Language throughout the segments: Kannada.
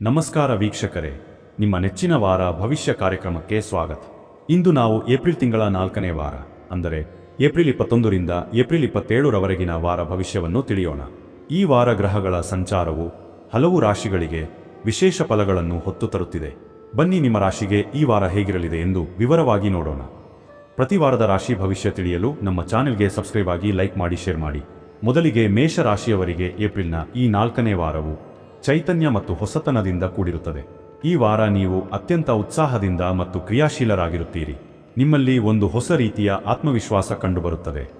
ನಮಸ್ಕಾರ ವೀಕ್ಷಕರೇ, ನಿಮ್ಮ ನೆಚ್ಚಿನ ವಾರ ಭವಿಷ್ಯ ಕಾರ್ಯಕ್ರಮಕ್ಕೆ ಸ್ವಾಗತ. ಇಂದು ನಾವು ಏಪ್ರಿಲ್ ತಿಂಗಳ ನಾಲ್ಕನೇ ವಾರ, ಅಂದರೆ ಏಪ್ರಿಲ್ ಇಪ್ಪತ್ತೊಂದರಿಂದ ಏಪ್ರಿಲ್ ಇಪ್ಪತ್ತೇಳರವರೆಗಿನ ವಾರ ಭವಿಷ್ಯವನ್ನು ತಿಳಿಯೋಣ. ಈ ವಾರ ಗ್ರಹಗಳ ಸಂಚಾರವು ಹಲವು ರಾಶಿಗಳಿಗೆ ವಿಶೇಷ ಫಲಗಳನ್ನು ಹೊತ್ತು ತರುತ್ತಿದೆ. ಬನ್ನಿ ನಿಮ್ಮ ರಾಶಿಗೆ ಈ ವಾರ ಹೇಗಿರಲಿದೆ ಎಂದು ವಿವರವಾಗಿ ನೋಡೋಣ. ಪ್ರತಿ ವಾರದ ರಾಶಿ ಭವಿಷ್ಯ ತಿಳಿಯಲು ನಮ್ಮ ಚಾನೆಲ್ಗೆ ಸಬ್ಸ್ಕ್ರೈಬ್ ಆಗಿ ಲೈಕ್ ಮಾಡಿ, ಶೇರ್ ಮಾಡಿ. ಮೊದಲಿಗೆ ಮೇಷ ರಾಶಿಯವರಿಗೆ ಏಪ್ರಿಲ್ನ ಈ ನಾಲ್ಕನೇ ವಾರವು ಚೈತನ್ಯ ಮತ್ತು ಹೊಸತನದಿಂದ ಕೂಡಿರುತ್ತದೆ. ಈ ವಾರ ನೀವು ಅತ್ಯಂತ ಉತ್ಸಾಹದಿಂದ ಮತ್ತು ಕ್ರಿಯಾಶೀಲರಾಗಿರುತ್ತೀರಿ. ನಿಮ್ಮಲ್ಲಿ ಒಂದು ಹೊಸ ರೀತಿಯ ಆತ್ಮವಿಶ್ವಾಸ ಕಂಡುಬರುತ್ತದೆ.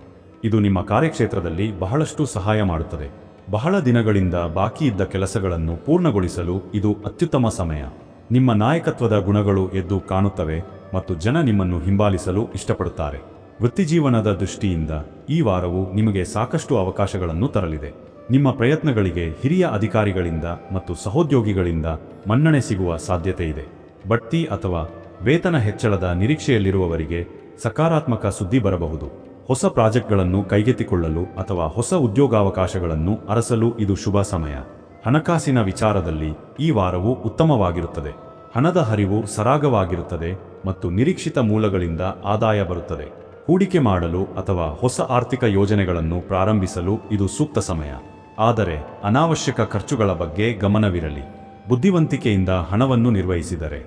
ಇದು ನಿಮ್ಮ ಕಾರ್ಯಕ್ಷೇತ್ರದಲ್ಲಿ ಬಹಳಷ್ಟು ಸಹಾಯ ಮಾಡುತ್ತದೆ. ಬಹಳ ದಿನಗಳಿಂದ ಬಾಕಿ ಇದ್ದ ಕೆಲಸಗಳನ್ನು ಪೂರ್ಣಗೊಳಿಸಲು ಇದು ಅತ್ಯುತ್ತಮ ಸಮಯ. ನಿಮ್ಮ ನಾಯಕತ್ವದ ಗುಣಗಳು ಎದ್ದು ಕಾಣುತ್ತವೆ ಮತ್ತು ಜನ ನಿಮ್ಮನ್ನು ಹಿಂಬಾಲಿಸಲು ಇಷ್ಟಪಡುತ್ತಾರೆ. ವೃತ್ತಿಜೀವನದ ದೃಷ್ಟಿಯಿಂದ ಈ ವಾರವು ನಿಮಗೆ ಸಾಕಷ್ಟು ಅವಕಾಶಗಳನ್ನು ತರಲಿದೆ. ನಿಮ್ಮ ಪ್ರಯತ್ನಗಳಿಗೆ ಹಿರಿಯ ಅಧಿಕಾರಿಗಳಿಂದ ಮತ್ತು ಸಹೋದ್ಯೋಗಿಗಳಿಂದ ಮನ್ನಣೆ ಸಿಗುವ ಸಾಧ್ಯತೆ ಇದೆ ಬಡ್ತಿ ಅಥವಾ ವೇತನ ಹೆಚ್ಚಳದ ನಿರೀಕ್ಷೆಯಲ್ಲಿರುವವರಿಗೆ ಸಕಾರಾತ್ಮಕ ಸುದ್ದಿ ಬರಬಹುದು. ಹೊಸ ಪ್ರಾಜೆಕ್ಟ್ಗಳನ್ನು ಕೈಗೆತ್ತಿಕೊಳ್ಳಲು ಅಥವಾ ಹೊಸ ಉದ್ಯೋಗಾವಕಾಶಗಳನ್ನು ಅರಸಲು ಇದು ಶುಭ ಸಮಯ. ಹಣಕಾಸಿನ ವಿಚಾರದಲ್ಲಿ ಈ ವಾರವು ಉತ್ತಮವಾಗಿರುತ್ತದೆ. ಹಣದ ಹರಿವು ಸರಾಗವಾಗಿರುತ್ತದೆ ಮತ್ತು ನಿರೀಕ್ಷಿತ ಮೂಲಗಳಿಂದ ಆದಾಯ ಬರುತ್ತದೆ. ಹೂಡಿಕೆ ಮಾಡಲು ಅಥವಾ ಹೊಸ ಆರ್ಥಿಕ ಯೋಜನೆಗಳನ್ನು ಪ್ರಾರಂಭಿಸಲು ಇದು ಸೂಕ್ತ ಸಮಯ. ಆದರೆ ಅನಾವಶ್ಯಕ ಖರ್ಚುಗಳ ಬಗ್ಗೆ ಗಮನವಿರಲಿ. ಬುದ್ಧಿವಂತಿಕೆಯಿಂದ ಹಣವನ್ನು ನಿರ್ವಹಿಸಿದರೆ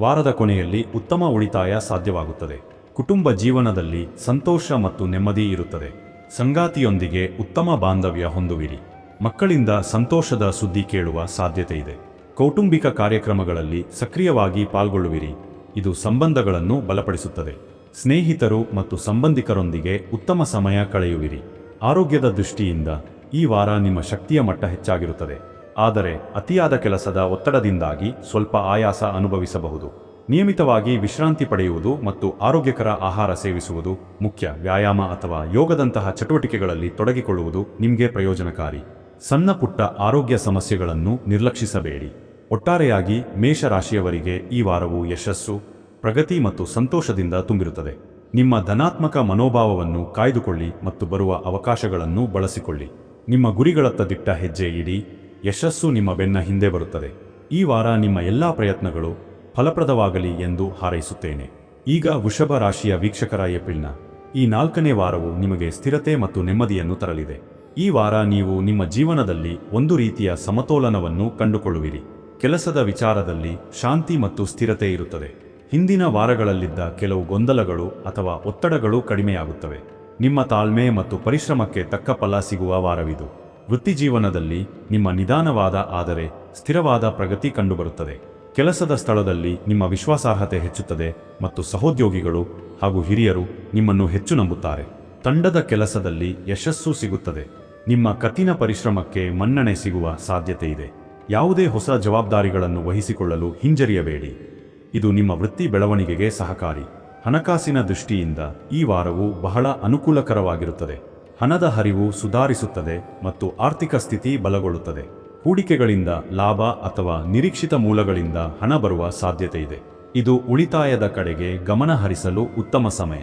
ವಾರದ ಕೊನೆಯಲ್ಲಿ ಉತ್ತಮ ಉಳಿತಾಯ ಸಾಧ್ಯವಾಗುತ್ತದೆ. ಕುಟುಂಬ ಜೀವನದಲ್ಲಿ ಸಂತೋಷ ಮತ್ತು ನೆಮ್ಮದಿ ಇರುತ್ತದೆ. ಸಂಗಾತಿಯೊಂದಿಗೆ ಉತ್ತಮ ಬಾಂಧವ್ಯ ಹೊಂದುವಿರಿ. ಮಕ್ಕಳಿಂದ ಸಂತೋಷದ ಸುದ್ದಿ ಕೇಳುವ ಸಾಧ್ಯತೆ ಇದೆ. ಕೌಟುಂಬಿಕ ಕಾರ್ಯಕ್ರಮಗಳಲ್ಲಿ ಸಕ್ರಿಯವಾಗಿ ಪಾಲ್ಗೊಳ್ಳುವಿರಿ. ಇದು ಸಂಬಂಧಗಳನ್ನು ಬಲಪಡಿಸುತ್ತದೆ. ಸ್ನೇಹಿತರು ಮತ್ತು ಸಂಬಂಧಿಕರೊಂದಿಗೆ ಉತ್ತಮ ಸಮಯ ಕಳೆಯುವಿರಿ. ಆರೋಗ್ಯದ ದೃಷ್ಟಿಯಿಂದ ಈ ವಾರ ನಿಮ್ಮ ಶಕ್ತಿಯ ಮಟ್ಟ ಹೆಚ್ಚಾಗಿರುತ್ತದೆ. ಆದರೆ ಅತಿಯಾದ ಕೆಲಸದ ಒತ್ತಡದಿಂದಾಗಿ ಸ್ವಲ್ಪ ಆಯಾಸ ಅನುಭವಿಸಬಹುದು. ನಿಯಮಿತವಾಗಿ ವಿಶ್ರಾಂತಿ ಪಡೆಯುವುದು ಮತ್ತು ಆರೋಗ್ಯಕರ ಆಹಾರ ಸೇವಿಸುವುದು ಮುಖ್ಯ. ವ್ಯಾಯಾಮ ಅಥವಾ ಯೋಗದಂತಹ ಚಟುವಟಿಕೆಗಳಲ್ಲಿ ತೊಡಗಿಕೊಳ್ಳುವುದು ನಿಮಗೆ ಪ್ರಯೋಜನಕಾರಿ. ಸಣ್ಣ ಪುಟ್ಟ ಆರೋಗ್ಯ ಸಮಸ್ಯೆಗಳನ್ನು ನಿರ್ಲಕ್ಷಿಸಬೇಡಿ. ಒಟ್ಟಾರೆಯಾಗಿ ಮೇಷರಾಶಿಯವರಿಗೆ ಈ ವಾರವು ಯಶಸ್ಸು, ಪ್ರಗತಿ ಮತ್ತು ಸಂತೋಷದಿಂದ ತುಂಬಿರುತ್ತದೆ. ನಿಮ್ಮ ಧನಾತ್ಮಕ ಮನೋಭಾವವನ್ನು ಕಾಯ್ದುಕೊಳ್ಳಿ ಮತ್ತು ಬರುವ ಅವಕಾಶಗಳನ್ನು ಬಳಸಿಕೊಳ್ಳಿ. ನಿಮ್ಮ ಗುರಿಗಳತ್ತ ದಿಟ್ಟ ಹೆಜ್ಜೆ ಇಡಿ, ಯಶಸ್ಸು ನಿಮ್ಮ ಬೆನ್ನ ಹಿಂದೆ ಬರುತ್ತದೆ. ಈ ವಾರ ನಿಮ್ಮ ಎಲ್ಲಾ ಪ್ರಯತ್ನಗಳು ಫಲಪ್ರದವಾಗಲಿ ಎಂದು ಹಾರೈಸುತ್ತೇನೆ. ಈಗ ವೃಷಭ ರಾಶಿಯ ವೀಕ್ಷಕರ ಏಪ್ರಿಲ್ನ ಈ ನಾಲ್ಕನೇ ವಾರವು ನಿಮಗೆ ಸ್ಥಿರತೆ ಮತ್ತು ನೆಮ್ಮದಿಯನ್ನು ತರಲಿದೆ. ಈ ವಾರ ನೀವು ನಿಮ್ಮ ಜೀವನದಲ್ಲಿ ಒಂದು ರೀತಿಯ ಸಮತೋಲನವನ್ನು ಕಂಡುಕೊಳ್ಳುವಿರಿ. ಕೆಲಸದ ವಿಚಾರದಲ್ಲಿ ಶಾಂತಿ ಮತ್ತು ಸ್ಥಿರತೆ ಇರುತ್ತದೆ. ಹಿಂದಿನ ವಾರಗಳಲ್ಲಿದ್ದ ಕೆಲವು ಗೊಂದಲಗಳು ಅಥವಾ ಒತ್ತಡಗಳು ಕಡಿಮೆಯಾಗುತ್ತವೆ. ನಿಮ್ಮ ತಾಳ್ಮೆ ಮತ್ತು ಪರಿಶ್ರಮಕ್ಕೆ ತಕ್ಕ ಫಲ ಸಿಗುವ ವಾರವಿದು. ವೃತ್ತಿಜೀವನದಲ್ಲಿ ನಿಮ್ಮ ನಿಧಾನವಾದ ಆದರೆ ಸ್ಥಿರವಾದ ಪ್ರಗತಿ ಕಂಡುಬರುತ್ತದೆ. ಕೆಲಸದ ಸ್ಥಳದಲ್ಲಿ ನಿಮ್ಮ ವಿಶ್ವಾಸಾರ್ಹತೆ ಹೆಚ್ಚುತ್ತದೆ ಮತ್ತು ಸಹೋದ್ಯೋಗಿಗಳು ಹಾಗೂ ಹಿರಿಯರು ನಿಮ್ಮನ್ನು ಹೆಚ್ಚು ನಂಬುತ್ತಾರೆ. ತಂಡದ ಕೆಲಸದಲ್ಲಿ ಯಶಸ್ಸು ಸಿಗುತ್ತದೆ. ನಿಮ್ಮ ಕಠಿಣ ಪರಿಶ್ರಮಕ್ಕೆ ಮನ್ನಣೆ ಸಿಗುವ ಸಾಧ್ಯತೆ ಇದೆ. ಯಾವುದೇ ಹೊಸ ಜವಾಬ್ದಾರಿಗಳನ್ನು ವಹಿಸಿಕೊಳ್ಳಲು ಹಿಂಜರಿಯಬೇಡಿ. ಇದು ನಿಮ್ಮ ವೃತ್ತಿ ಬೆಳವಣಿಗೆಗೆ ಸಹಕಾರಿ. ಹಣಕಾಸಿನ ದೃಷ್ಟಿಯಿಂದ ಈ ವಾರವು ಬಹಳ ಅನುಕೂಲಕರವಾಗಿರುತ್ತದೆ. ಹಣದ ಹರಿವು ಸುಧಾರಿಸುತ್ತದೆ ಮತ್ತು ಆರ್ಥಿಕ ಸ್ಥಿತಿ ಬಲಗೊಳ್ಳುತ್ತದೆ. ಹೂಡಿಕೆಗಳಿಂದ ಲಾಭ ಅಥವಾ ನಿರೀಕ್ಷಿತ ಮೂಲಗಳಿಂದ ಹಣ ಬರುವ ಸಾಧ್ಯತೆ ಇದೆ. ಇದು ಉಳಿತಾಯದ ಕಡೆಗೆ ಗಮನ ಹರಿಸಲು ಉತ್ತಮ ಸಮಯ.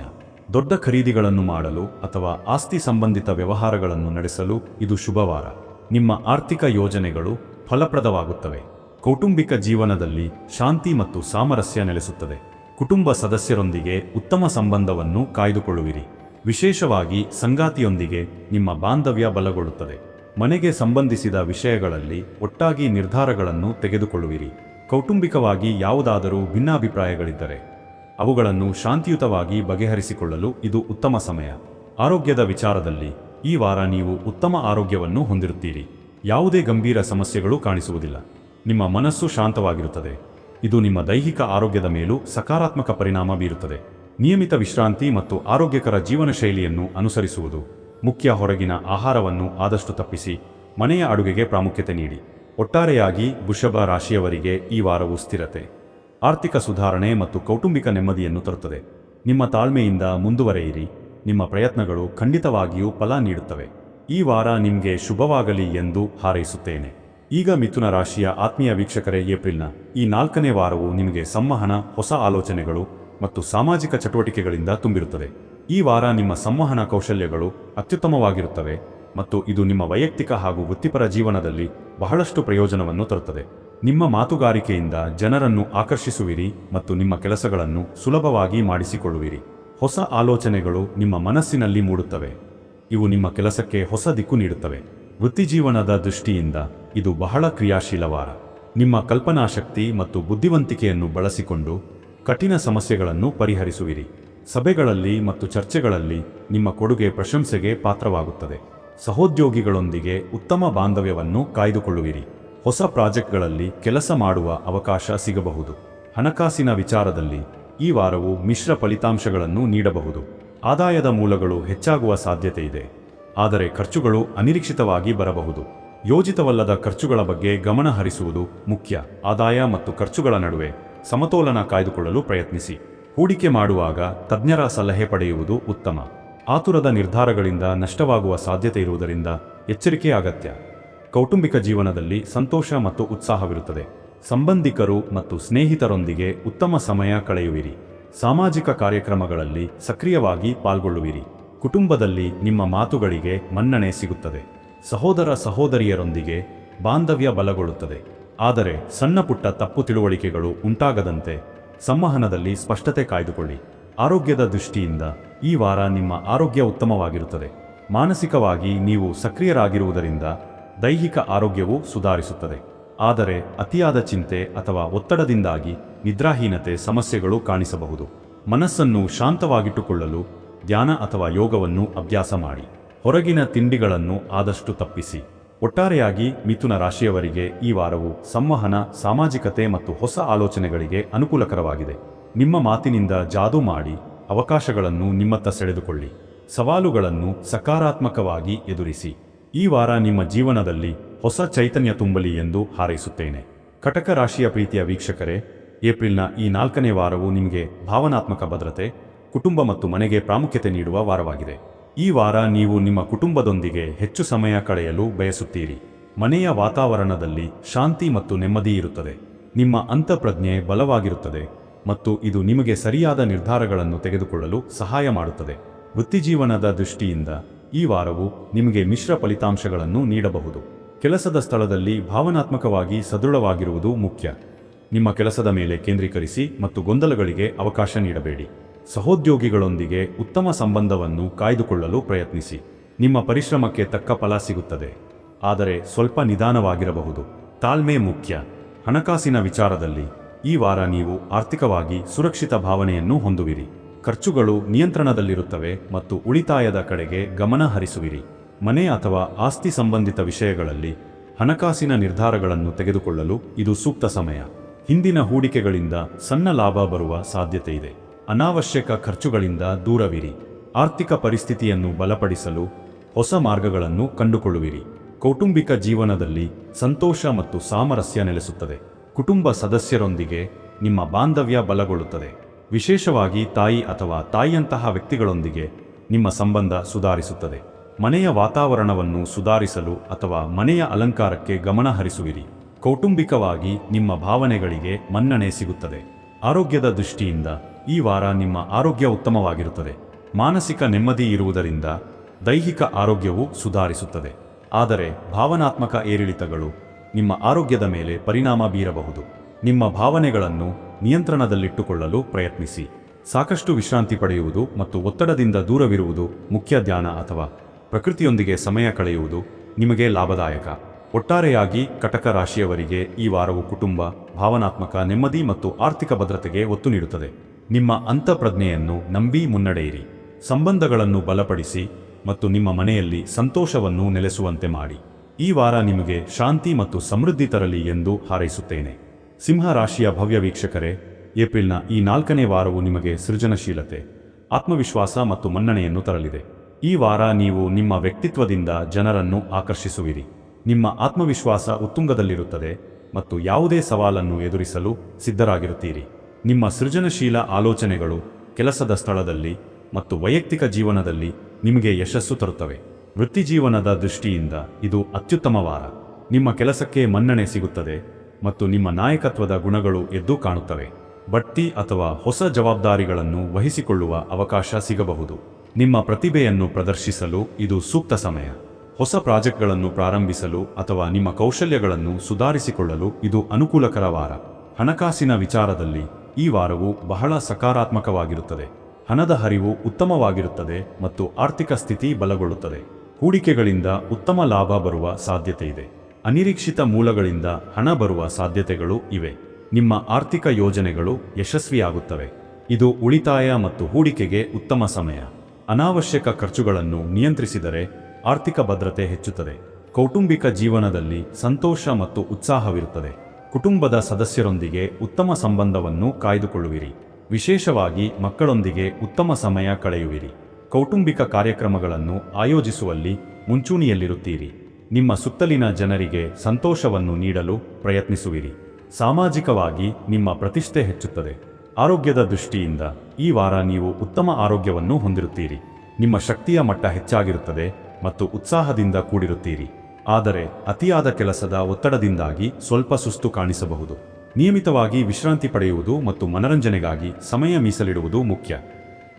ದೊಡ್ಡ ಖರೀದಿಗಳನ್ನು ಮಾಡಲು ಅಥವಾ ಆಸ್ತಿ ಸಂಬಂಧಿತ ವ್ಯವಹಾರಗಳನ್ನು ನಡೆಸಲು ಇದು ಶುಭವಾರ. ನಿಮ್ಮ ಆರ್ಥಿಕ ಯೋಜನೆಗಳು ಫಲಪ್ರದವಾಗುತ್ತವೆ. ಕೌಟುಂಬಿಕ ಜೀವನದಲ್ಲಿ ಶಾಂತಿ ಮತ್ತು ಸಾಮರಸ್ಯ ನೆಲೆಸುತ್ತದೆ. ಕುಟುಂಬ ಸದಸ್ಯರೊಂದಿಗೆ ಉತ್ತಮ ಸಂಬಂಧವನ್ನು ಕಾಯ್ದುಕೊಳ್ಳುವಿರಿ. ವಿಶೇಷವಾಗಿ ಸಂಗಾತಿಯೊಂದಿಗೆ ನಿಮ್ಮ ಬಾಂಧವ್ಯ ಬಲಗೊಳ್ಳುತ್ತದೆ. ಮನೆಗೆ ಸಂಬಂಧಿಸಿದ ವಿಷಯಗಳಲ್ಲಿ ಒಟ್ಟಾಗಿ ನಿರ್ಧಾರಗಳನ್ನು ತೆಗೆದುಕೊಳ್ಳುವಿರಿ. ಕೌಟುಂಬಿಕವಾಗಿ ಯಾವುದಾದರೂ ಭಿನ್ನಾಭಿಪ್ರಾಯಗಳಿದ್ದರೆ, ಅವುಗಳನ್ನು ಶಾಂತಿಯುತವಾಗಿ ಬಗೆಹರಿಸಿಕೊಳ್ಳಲು ಇದು ಉತ್ತಮ ಸಮಯ. ಆರೋಗ್ಯದ ವಿಚಾರದಲ್ಲಿ, ಈ ವಾರ ನೀವು ಉತ್ತಮ ಆರೋಗ್ಯವನ್ನು ಹೊಂದಿರುತ್ತೀರಿ. ಯಾವುದೇ ಗಂಭೀರ ಸಮಸ್ಯೆಗಳು ಕಾಣಿಸುವುದಿಲ್ಲ. ನಿಮ್ಮ ಮನಸ್ಸು ಶಾಂತವಾಗಿರುತ್ತದೆ. ಇದು ನಿಮ್ಮ ದೈಹಿಕ ಆರೋಗ್ಯದ ಮೇಲೂ ಸಕಾರಾತ್ಮಕ ಪರಿಣಾಮ ಬೀರುತ್ತದೆ. ನಿಯಮಿತ ವಿಶ್ರಾಂತಿ ಮತ್ತು ಆರೋಗ್ಯಕರ ಜೀವನ ಶೈಲಿಯನ್ನು ಅನುಸರಿಸುವುದು. ಮುಖ್ಯ ಹೊರಗಿನ ಆಹಾರವನ್ನು ಆದಷ್ಟು ತಪ್ಪಿಸಿ ಮನೆಯ ಅಡುಗೆಗೆ ಪ್ರಾಮುಖ್ಯತೆ ನೀಡಿ. ಒಟ್ಟಾರೆಯಾಗಿ ವೃಷಭ ರಾಶಿಯವರಿಗೆ ಈ ವಾರವು ಸ್ಥಿರತೆ. ಆರ್ಥಿಕ ಸುಧಾರಣೆ ಮತ್ತು ಕೌಟುಂಬಿಕ ನೆಮ್ಮದಿಯನ್ನು ತರುತ್ತದೆ. ನಿಮ್ಮ ತಾಳ್ಮೆಯಿಂದ ಮುಂದುವರೆಯಿರಿ. ನಿಮ್ಮ ಪ್ರಯತ್ನಗಳು ಖಂಡಿತವಾಗಿಯೂ ಫಲ ನೀಡುತ್ತವೆ. ಈ ವಾರ ನಿಮಗೆ ಶುಭವಾಗಲಿ ಎಂದು ಹಾರೈಸುತ್ತೇನೆ. ಈಗ ಮಿಥುನ ರಾಶಿಯ ಆತ್ಮೀಯ ವೀಕ್ಷಕರೇ, ಏಪ್ರಿಲ್ನ ಈ ನಾಲ್ಕನೇ ವಾರವು ನಿಮಗೆ ಸಂವಹನ, ಹೊಸ ಆಲೋಚನೆಗಳು ಮತ್ತು ಸಾಮಾಜಿಕ ಚಟುವಟಿಕೆಗಳಿಂದ ತುಂಬಿರುತ್ತದೆ. ಈ ವಾರ ನಿಮ್ಮ ಸಂವಹನ ಕೌಶಲ್ಯಗಳು ಅತ್ಯುತ್ತಮವಾಗಿರುತ್ತವೆ ಮತ್ತು ಇದು ನಿಮ್ಮ ವೈಯಕ್ತಿಕ ಹಾಗೂ ವೃತ್ತಿಪರ ಜೀವನದಲ್ಲಿ ಬಹಳಷ್ಟು ಪ್ರಯೋಜನವನ್ನು ತರುತ್ತದೆ. ನಿಮ್ಮ ಮಾತುಗಾರಿಕೆಯಿಂದ ಜನರನ್ನು ಆಕರ್ಷಿಸುವಿರಿ ಮತ್ತು ನಿಮ್ಮ ಕೆಲಸಗಳನ್ನು ಸುಲಭವಾಗಿ ಮಾಡಿಸಿಕೊಳ್ಳುವಿರಿ. ಹೊಸ ಆಲೋಚನೆಗಳು ನಿಮ್ಮ ಮನಸ್ಸಿನಲ್ಲಿ ಮೂಡುತ್ತವೆ. ಇವು ನಿಮ್ಮ ಕೆಲಸಕ್ಕೆ ಹೊಸ ದಿಕ್ಕು ನೀಡುತ್ತವೆ. ವೃತ್ತಿಜೀವನದ ದೃಷ್ಟಿಯಿಂದ ಇದು ಬಹಳ ಕ್ರಿಯಾಶೀಲ ವಾರ ನಿಮ್ಮ ಕಲ್ಪನಾಶಕ್ತಿ ಮತ್ತು ಬುದ್ಧಿವಂತಿಕೆಯನ್ನು ಬಳಸಿಕೊಂಡು ಕಠಿಣ ಸಮಸ್ಯೆಗಳನ್ನು ಪರಿಹರಿಸುವಿರಿ. ಸಭೆಗಳಲ್ಲಿ ಮತ್ತು ಚರ್ಚೆಗಳಲ್ಲಿ ನಿಮ್ಮ ಕೊಡುಗೆ ಪ್ರಶಂಸೆಗೆ ಪಾತ್ರವಾಗುತ್ತದೆ. ಸಹೋದ್ಯೋಗಿಗಳೊಂದಿಗೆ ಉತ್ತಮ ಬಾಂಧವ್ಯವನ್ನು ಕಾಯ್ದುಕೊಳ್ಳುವಿರಿ. ಹೊಸ ಪ್ರಾಜೆಕ್ಟ್ಗಳಲ್ಲಿ ಕೆಲಸ ಮಾಡುವ ಅವಕಾಶ ಸಿಗಬಹುದು. ಹಣಕಾಸಿನ ವಿಚಾರದಲ್ಲಿ ಈ ವಾರವು ಮಿಶ್ರ ಫಲಿತಾಂಶಗಳನ್ನು ನೀಡಬಹುದು. ಆದಾಯದ ಮೂಲಗಳು ಹೆಚ್ಚಾಗುವ ಸಾಧ್ಯತೆ ಇದೆ ಆದರೆ ಖರ್ಚುಗಳು ಅನಿರೀಕ್ಷಿತವಾಗಿ ಬರಬಹುದು. ಯೋಜಿತವಲ್ಲದ ಖರ್ಚುಗಳ ಬಗ್ಗೆ ಗಮನ ಹರಿಸುವುದು ಮುಖ್ಯ. ಆದಾಯ ಮತ್ತು ಖರ್ಚುಗಳ ನಡುವೆ ಸಮತೋಲನ ಕಾಯ್ದುಕೊಳ್ಳಲು ಪ್ರಯತ್ನಿಸಿ. ಹೂಡಿಕೆ ಮಾಡುವಾಗ ತಜ್ಞರ ಸಲಹೆ ಪಡೆಯುವುದು ಉತ್ತಮ. ಆತುರದ ನಿರ್ಧಾರಗಳಿಂದ ನಷ್ಟವಾಗುವ ಸಾಧ್ಯತೆ ಇರುವುದರಿಂದ ಎಚ್ಚರಿಕೆ ಅಗತ್ಯ. ಕೌಟುಂಬಿಕ ಜೀವನದಲ್ಲಿ ಸಂತೋಷ ಮತ್ತು ಉತ್ಸಾಹವಿರುತ್ತದೆ. ಸಂಬಂಧಿಕರು ಮತ್ತು ಸ್ನೇಹಿತರೊಂದಿಗೆ ಉತ್ತಮ ಸಮಯ ಕಳೆಯುವಿರಿ. ಸಾಮಾಜಿಕ ಕಾರ್ಯಕ್ರಮಗಳಲ್ಲಿ ಸಕ್ರಿಯವಾಗಿ ಪಾಲ್ಗೊಳ್ಳುವಿರಿ. ಕುಟುಂಬದಲ್ಲಿ ನಿಮ್ಮ ಮಾತುಗಳಿಗೆ ಮನ್ನಣೆ ಸಿಗುತ್ತದೆ. ಸಹೋದರ ಸಹೋದರಿಯರೊಂದಿಗೆ ಬಾಂಧವ್ಯ ಬಲಗೊಳ್ಳುತ್ತದೆ. ಆದರೆ ಸಣ್ಣಪುಟ್ಟ ತಪ್ಪು ತಿಳುವಳಿಕೆಗಳು ಉಂಟಾಗದಂತೆ ಸಂವಹನದಲ್ಲಿ ಸ್ಪಷ್ಟತೆ ಕಾಯ್ದುಕೊಳ್ಳಿ. ಆರೋಗ್ಯದ ದೃಷ್ಟಿಯಿಂದ ಈ ವಾರ ನಿಮ್ಮ ಆರೋಗ್ಯ ಉತ್ತಮವಾಗಿರುತ್ತದೆ. ಮಾನಸಿಕವಾಗಿ ನೀವು ಸಕ್ರಿಯರಾಗಿರುವುದರಿಂದ ದೈಹಿಕ ಆರೋಗ್ಯವು ಸುಧಾರಿಸುತ್ತದೆ. ಆದರೆ ಅತಿಯಾದ ಚಿಂತೆ ಅಥವಾ ಒತ್ತಡದಿಂದಾಗಿ ನಿದ್ರಾಹೀನತೆ ಸಮಸ್ಯೆಗಳು ಕಾಣಿಸಬಹುದು. ಮನಸ್ಸನ್ನು ಶಾಂತವಾಗಿಟ್ಟುಕೊಳ್ಳಲು ಧ್ಯಾನ ಅಥವಾ ಯೋಗವನ್ನು ಅಭ್ಯಾಸ ಮಾಡಿ. ಹೊರಗಿನ ತಿಂಡಿಗಳನ್ನು ಆದಷ್ಟು ತಪ್ಪಿಸಿ. ಒಟ್ಟಾರೆಯಾಗಿ ಮಿಥುನ ರಾಶಿಯವರಿಗೆ ಈ ವಾರವು ಸಂವಹನ, ಸಾಮಾಜಿಕತೆ ಮತ್ತು ಹೊಸ ಆಲೋಚನೆಗಳಿಗೆ ಅನುಕೂಲಕರವಾಗಿದೆ. ನಿಮ್ಮ ಮಾತಿನಿಂದ ಜಾದು ಮಾಡಿ ಅವಕಾಶಗಳನ್ನು ನಿಮ್ಮತ್ತ ಸೆಳೆದುಕೊಳ್ಳಿ. ಸವಾಲುಗಳನ್ನು ಸಕಾರಾತ್ಮಕವಾಗಿ ಎದುರಿಸಿ. ಈ ವಾರ ನಿಮ್ಮ ಜೀವನದಲ್ಲಿ ಹೊಸ ಚೈತನ್ಯ ತುಂಬಲಿ ಎಂದು ಹಾರೈಸುತ್ತೇನೆ. ಕಟಕ ರಾಶಿಯ ಪ್ರೀತಿಯ ವೀಕ್ಷಕರೇ, ಏಪ್ರಿಲ್ನ ಈ ನಾಲ್ಕನೇ ವಾರವು ನಿಮಗೆ ಭಾವನಾತ್ಮಕ ಭದ್ರತೆ ಕುಟುಂಬ ಮತ್ತು ಮನೆಗೆ ಪ್ರಾಮುಖ್ಯತೆ ನೀಡುವ ವಾರವಾಗಿದೆ. ಈ ವಾರ ನೀವು ನಿಮ್ಮ ಕುಟುಂಬದೊಂದಿಗೆ ಹೆಚ್ಚು ಸಮಯ ಕಳೆಯಲು ಬಯಸುತ್ತೀರಿ. ಮನೆಯ ವಾತಾವರಣದಲ್ಲಿ ಶಾಂತಿ ಮತ್ತು ನೆಮ್ಮದಿ ಇರುತ್ತದೆ. ನಿಮ್ಮ ಅಂತಃಪ್ರಜ್ಞೆ ಬಲವಾಗಿರುತ್ತದೆ ಮತ್ತು ಇದು ನಿಮಗೆ ಸರಿಯಾದ ನಿರ್ಧಾರಗಳನ್ನು ತೆಗೆದುಕೊಳ್ಳಲು ಸಹಾಯ ಮಾಡುತ್ತದೆ. ವೃತ್ತಿಜೀವನದ ದೃಷ್ಟಿಯಿಂದ ಈ ವಾರವು ನಿಮಗೆ ಮಿಶ್ರ ಫಲಿತಾಂಶಗಳನ್ನು ನೀಡಬಹುದು. ಕೆಲಸದ ಸ್ಥಳದಲ್ಲಿ ಭಾವನಾತ್ಮಕವಾಗಿ ಸದೃಢವಾಗಿರುವುದು ಮುಖ್ಯ. ನಿಮ್ಮ ಕೆಲಸದ ಮೇಲೆ ಕೇಂದ್ರೀಕರಿಸಿ ಮತ್ತು ಗೊಂದಲಗಳಿಗೆ ಅವಕಾಶ ನೀಡಬೇಡಿ. ಸಹೋದ್ಯೋಗಿಗಳೊಂದಿಗೆ ಉತ್ತಮ ಸಂಬಂಧವನ್ನು ಕಾಯ್ದುಕೊಳ್ಳಲು ಪ್ರಯತ್ನಿಸಿ. ನಿಮ್ಮ ಪರಿಶ್ರಮಕ್ಕೆ ತಕ್ಕ ಫಲ ಸಿಗುತ್ತದೆ. ಆದರೆ ಸ್ವಲ್ಪ ನಿಧಾನವಾಗಿರಬಹುದು. ತಾಳ್ಮೆ ಮುಖ್ಯ. ಹಣಕಾಸಿನ ವಿಚಾರದಲ್ಲಿ ಈ ವಾರ ನೀವು ಆರ್ಥಿಕವಾಗಿ ಸುರಕ್ಷಿತ ಭಾವನೆಯನ್ನು ಹೊಂದುವಿರಿ. ಖರ್ಚುಗಳು ನಿಯಂತ್ರಣದಲ್ಲಿರುತ್ತವೆ ಮತ್ತು ಉಳಿತಾಯದ ಕಡೆಗೆ ಗಮನ ಹರಿಸುವಿರಿ. ಮನೆ ಅಥವಾ ಆಸ್ತಿ ಸಂಬಂಧಿತ ವಿಷಯಗಳಲ್ಲಿ ಹಣಕಾಸಿನ ನಿರ್ಧಾರಗಳನ್ನು ತೆಗೆದುಕೊಳ್ಳಲು ಇದು ಸೂಕ್ತ ಸಮಯ. ಹಿಂದಿನ ಹೂಡಿಕೆಗಳಿಂದ ಸಣ್ಣ ಲಾಭ ಬರುವ ಸಾಧ್ಯತೆ ಇದೆ. ಅನಾವಶ್ಯಕ ಖರ್ಚುಗಳಿಂದ ದೂರವಿರಿ. ಆರ್ಥಿಕ ಪರಿಸ್ಥಿತಿಯನ್ನು ಬಲಪಡಿಸಲು ಹೊಸ ಮಾರ್ಗಗಳನ್ನು ಕಂಡುಕೊಳ್ಳುವಿರಿ. ಕೌಟುಂಬಿಕ ಜೀವನದಲ್ಲಿ ಸಂತೋಷ ಮತ್ತು ಸಾಮರಸ್ಯ ನೆಲೆಸುತ್ತದೆ. ಕುಟುಂಬ ಸದಸ್ಯರೊಂದಿಗೆ ನಿಮ್ಮ ಬಾಂಧವ್ಯ ಬಲಗೊಳ್ಳುತ್ತದೆ. ವಿಶೇಷವಾಗಿ ತಾಯಿ ಅಥವಾ ತಾಯಿಯಂತಹ ವ್ಯಕ್ತಿಗಳೊಂದಿಗೆ ನಿಮ್ಮ ಸಂಬಂಧ ಸುಧಾರಿಸುತ್ತದೆ. ಮನೆಯ ವಾತಾವರಣವನ್ನು ಸುಧಾರಿಸಲು ಅಥವಾ ಮನೆಯ ಅಲಂಕಾರಕ್ಕೆ ಗಮನ ಹರಿಸುವಿರಿ. ಕೌಟುಂಬಿಕವಾಗಿ ನಿಮ್ಮ ಭಾವನೆಗಳಿಗೆ ಮನ್ನಣೆ ಸಿಗುತ್ತದೆ. ಆರೋಗ್ಯದ ದೃಷ್ಟಿಯಿಂದ ಈ ವಾರ ನಿಮ್ಮ ಆರೋಗ್ಯ ಉತ್ತಮವಾಗಿರುತ್ತದೆ. ಮಾನಸಿಕ ನೆಮ್ಮದಿ ಇರುವುದರಿಂದ ದೈಹಿಕ ಆರೋಗ್ಯವು ಸುಧಾರಿಸುತ್ತದೆ. ಆದರೆ ಭಾವನಾತ್ಮಕ ಏರಿಳಿತಗಳು ನಿಮ್ಮ ಆರೋಗ್ಯದ ಮೇಲೆ ಪರಿಣಾಮ ಬೀರಬಹುದು. ನಿಮ್ಮ ಭಾವನೆಗಳನ್ನು ನಿಯಂತ್ರಣದಲ್ಲಿಟ್ಟುಕೊಳ್ಳಲು ಪ್ರಯತ್ನಿಸಿ. ಸಾಕಷ್ಟು ವಿಶ್ರಾಂತಿ ಪಡೆಯುವುದು ಮತ್ತು ಒತ್ತಡದಿಂದ ದೂರವಿರುವುದು ಮುಖ್ಯ ಧ್ಯಾನ ಅಥವಾ ಪ್ರಕೃತಿಯೊಂದಿಗೆ ಸಮಯ ಕಳೆಯುವುದು ನಿಮಗೆ ಲಾಭದಾಯಕ. ಒಟ್ಟಾರೆಯಾಗಿ ಕಟಕ ರಾಶಿಯವರಿಗೆ ಈ ವಾರವು ಕುಟುಂಬ, ಭಾವನಾತ್ಮಕ ನೆಮ್ಮದಿ ಮತ್ತು ಆರ್ಥಿಕ ಭದ್ರತೆಗೆ ಒತ್ತು ನೀಡುತ್ತದೆ. ನಿಮ್ಮ ಅಂತಃಪ್ರಜ್ಞೆಯನ್ನು ನಂಬಿ ಮುನ್ನಡೆಯಿರಿ. ಸಂಬಂಧಗಳನ್ನು ಬಲಪಡಿಸಿ ಮತ್ತು ನಿಮ್ಮ ಮನೆಯಲ್ಲಿ ಸಂತೋಷವನ್ನು ನೆಲೆಸುವಂತೆ ಮಾಡಿ. ಈ ವಾರ ನಿಮಗೆ ಶಾಂತಿ ಮತ್ತು ಸಮೃದ್ಧಿ ತರಲಿ ಎಂದು ಹಾರೈಸುತ್ತೇನೆ. ಸಿಂಹ ರಾಶಿಯ ಭವ್ಯ ವೀಕ್ಷಕರೇ, ಏಪ್ರಿಲ್ನ ಈ ನಾಲ್ಕನೇ ವಾರವು ನಿಮಗೆ ಸೃಜನಶೀಲತೆ, ಆತ್ಮವಿಶ್ವಾಸ ಮತ್ತು ಮನ್ನಣೆಯನ್ನು ತರಲಿದೆ. ಈ ವಾರ ನೀವು ನಿಮ್ಮ ವ್ಯಕ್ತಿತ್ವದಿಂದ ಜನರನ್ನು ಆಕರ್ಷಿಸುವಿರಿ. ನಿಮ್ಮ ಆತ್ಮವಿಶ್ವಾಸ ಉತ್ತುಂಗದಲ್ಲಿರುತ್ತದೆ ಮತ್ತು ಯಾವುದೇ ಸವಾಲನ್ನು ಎದುರಿಸಲು ಸಿದ್ಧರಾಗಿರುತ್ತೀರಿ. ನಿಮ್ಮ ಸೃಜನಶೀಲ ಆಲೋಚನೆಗಳು ಕೆಲಸದ ಸ್ಥಳದಲ್ಲಿ ಮತ್ತು ವೈಯಕ್ತಿಕ ಜೀವನದಲ್ಲಿ ನಿಮಗೆ ಯಶಸ್ಸು ತರುತ್ತವೆ. ವೃತ್ತಿಜೀವನದ ದೃಷ್ಟಿಯಿಂದ ಇದು ಅತ್ಯುತ್ತಮ ವಾರ. ನಿಮ್ಮ ಕೆಲಸಕ್ಕೆ ಮನ್ನಣೆ ಸಿಗುತ್ತದೆ ಮತ್ತು ನಿಮ್ಮ ನಾಯಕತ್ವದ ಗುಣಗಳು ಎದ್ದು ಕಾಣುತ್ತವೆ. ಬಡ್ತಿ ಅಥವಾ ಹೊಸ ಜವಾಬ್ದಾರಿಗಳನ್ನು ವಹಿಸಿಕೊಳ್ಳುವ ಅವಕಾಶ ಸಿಗಬಹುದು. ನಿಮ್ಮ ಪ್ರತಿಭೆಯನ್ನು ಪ್ರದರ್ಶಿಸಲು ಇದು ಸೂಕ್ತ ಸಮಯ. ಹೊಸ ಪ್ರಾಜೆಕ್ಟ್ಗಳನ್ನು ಪ್ರಾರಂಭಿಸಲು ಅಥವಾ ನಿಮ್ಮ ಕೌಶಲ್ಯಗಳನ್ನು ಸುಧಾರಿಸಿಕೊಳ್ಳಲು ಇದು ಅನುಕೂಲಕರ ವಾರ. ಹಣಕಾಸಿನ ವಿಚಾರದಲ್ಲಿ ಈ ವಾರವು ಬಹಳ ಸಕಾರಾತ್ಮಕವಾಗಿರುತ್ತದೆ. ಹಣದ ಹರಿವು ಉತ್ತಮವಾಗಿರುತ್ತದೆ ಮತ್ತು ಆರ್ಥಿಕ ಸ್ಥಿತಿ ಬಲಗೊಳ್ಳುತ್ತದೆ. ಹೂಡಿಕೆಗಳಿಂದ ಉತ್ತಮ ಲಾಭ ಬರುವ ಸಾಧ್ಯತೆ ಇದೆ. ಅನಿರೀಕ್ಷಿತ ಮೂಲಗಳಿಂದ ಹಣ ಬರುವ ಸಾಧ್ಯತೆಗಳು ಇವೆ. ನಿಮ್ಮ ಆರ್ಥಿಕ ಯೋಜನೆಗಳು ಯಶಸ್ವಿಯಾಗುತ್ತವೆ. ಇದು ಉಳಿತಾಯ ಮತ್ತು ಹೂಡಿಕೆಗೆ ಉತ್ತಮ ಸಮಯ. ಅನಾವಶ್ಯಕ ಖರ್ಚುಗಳನ್ನು ನಿಯಂತ್ರಿಸಿದರೆ ಆರ್ಥಿಕ ಭದ್ರತೆ ಹೆಚ್ಚುತ್ತದೆ. ಕೌಟುಂಬಿಕ ಜೀವನದಲ್ಲಿ ಸಂತೋಷ ಮತ್ತು ಉತ್ಸಾಹವಿರುತ್ತದೆ. ಕುಟುಂಬದ ಸದಸ್ಯರೊಂದಿಗೆ ಉತ್ತಮ ಸಂಬಂಧವನ್ನು ಕಾಯ್ದುಕೊಳ್ಳುವಿರಿ. ವಿಶೇಷವಾಗಿ ಮಕ್ಕಳೊಂದಿಗೆ ಉತ್ತಮ ಸಮಯ ಕಳೆಯುವಿರಿ. ಕೌಟುಂಬಿಕ ಕಾರ್ಯಕ್ರಮಗಳನ್ನು ಆಯೋಜಿಸುವಲ್ಲಿ ಮುಂಚೂಣಿಯಲ್ಲಿರುತ್ತೀರಿ. ನಿಮ್ಮ ಸುತ್ತಲಿನ ಜನರಿಗೆ ಸಂತೋಷವನ್ನು ನೀಡಲು ಪ್ರಯತ್ನಿಸುವಿರಿ. ಸಾಮಾಜಿಕವಾಗಿ ನಿಮ್ಮ ಪ್ರತಿಷ್ಠೆ ಹೆಚ್ಚುತ್ತದೆ. ಆರೋಗ್ಯದ ದೃಷ್ಟಿಯಿಂದ ಈ ವಾರ ನೀವು ಉತ್ತಮ ಆರೋಗ್ಯವನ್ನು ಹೊಂದಿರುತ್ತೀರಿ. ನಿಮ್ಮ ಶಕ್ತಿಯ ಮಟ್ಟ ಹೆಚ್ಚಾಗಿರುತ್ತದೆ ಮತ್ತು ಉತ್ಸಾಹದಿಂದ ಕೂಡಿರುತ್ತೀರಿ. ಆದರೆ ಅತಿಯಾದ ಕೆಲಸದ ಒತ್ತಡದಿಂದಾಗಿ ಸ್ವಲ್ಪ ಸುಸ್ತು ಕಾಣಿಸಬಹುದು. ನಿಯಮಿತವಾಗಿ ವಿಶ್ರಾಂತಿ ಪಡೆಯುವುದು ಮತ್ತು ಮನರಂಜನೆಗಾಗಿ ಸಮಯ ಮೀಸಲಿಡುವುದು ಮುಖ್ಯ.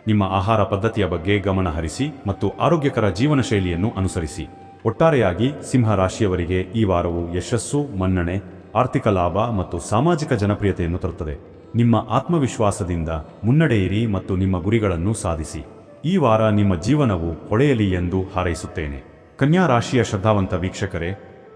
ನಿಮ್ಮ ಆಹಾರ ಪದ್ಧತಿಯ ಬಗ್ಗೆ ಗಮನ ಹರಿಸಿ ಮತ್ತು ಆರೋಗ್ಯಕರ ಜೀವನ ಶೈಲಿಯನ್ನು ಅನುಸರಿಸಿ. ಒಟ್ಟಾರೆಯಾಗಿ ಸಿಂಹ ರಾಶಿಯವರಿಗೆ ಈ ವಾರವು ಯಶಸ್ಸು, ಮನ್ನಣೆ, ಆರ್ಥಿಕ ಲಾಭ ಮತ್ತು ಸಾಮಾಜಿಕ ಜನಪ್ರಿಯತೆಯನ್ನು ತರುತ್ತದೆ. ನಿಮ್ಮ ಆತ್ಮವಿಶ್ವಾಸದಿಂದ ಮುನ್ನಡೆಯಿರಿ ಮತ್ತು ನಿಮ್ಮ ಗುರಿಗಳನ್ನು ಸಾಧಿಸಿ. ಈ ವಾರ ನಿಮ್ಮ ಜೀವನವು ಹೊಳೆಯಲಿ ಎಂದು ಹಾರೈಸುತ್ತೇನೆ. ಕನ್ಯಾ ರಾಶಿಯ ಶ್ರದ್ಧಾವಂತ ವೀಕ್ಷಕರೇ,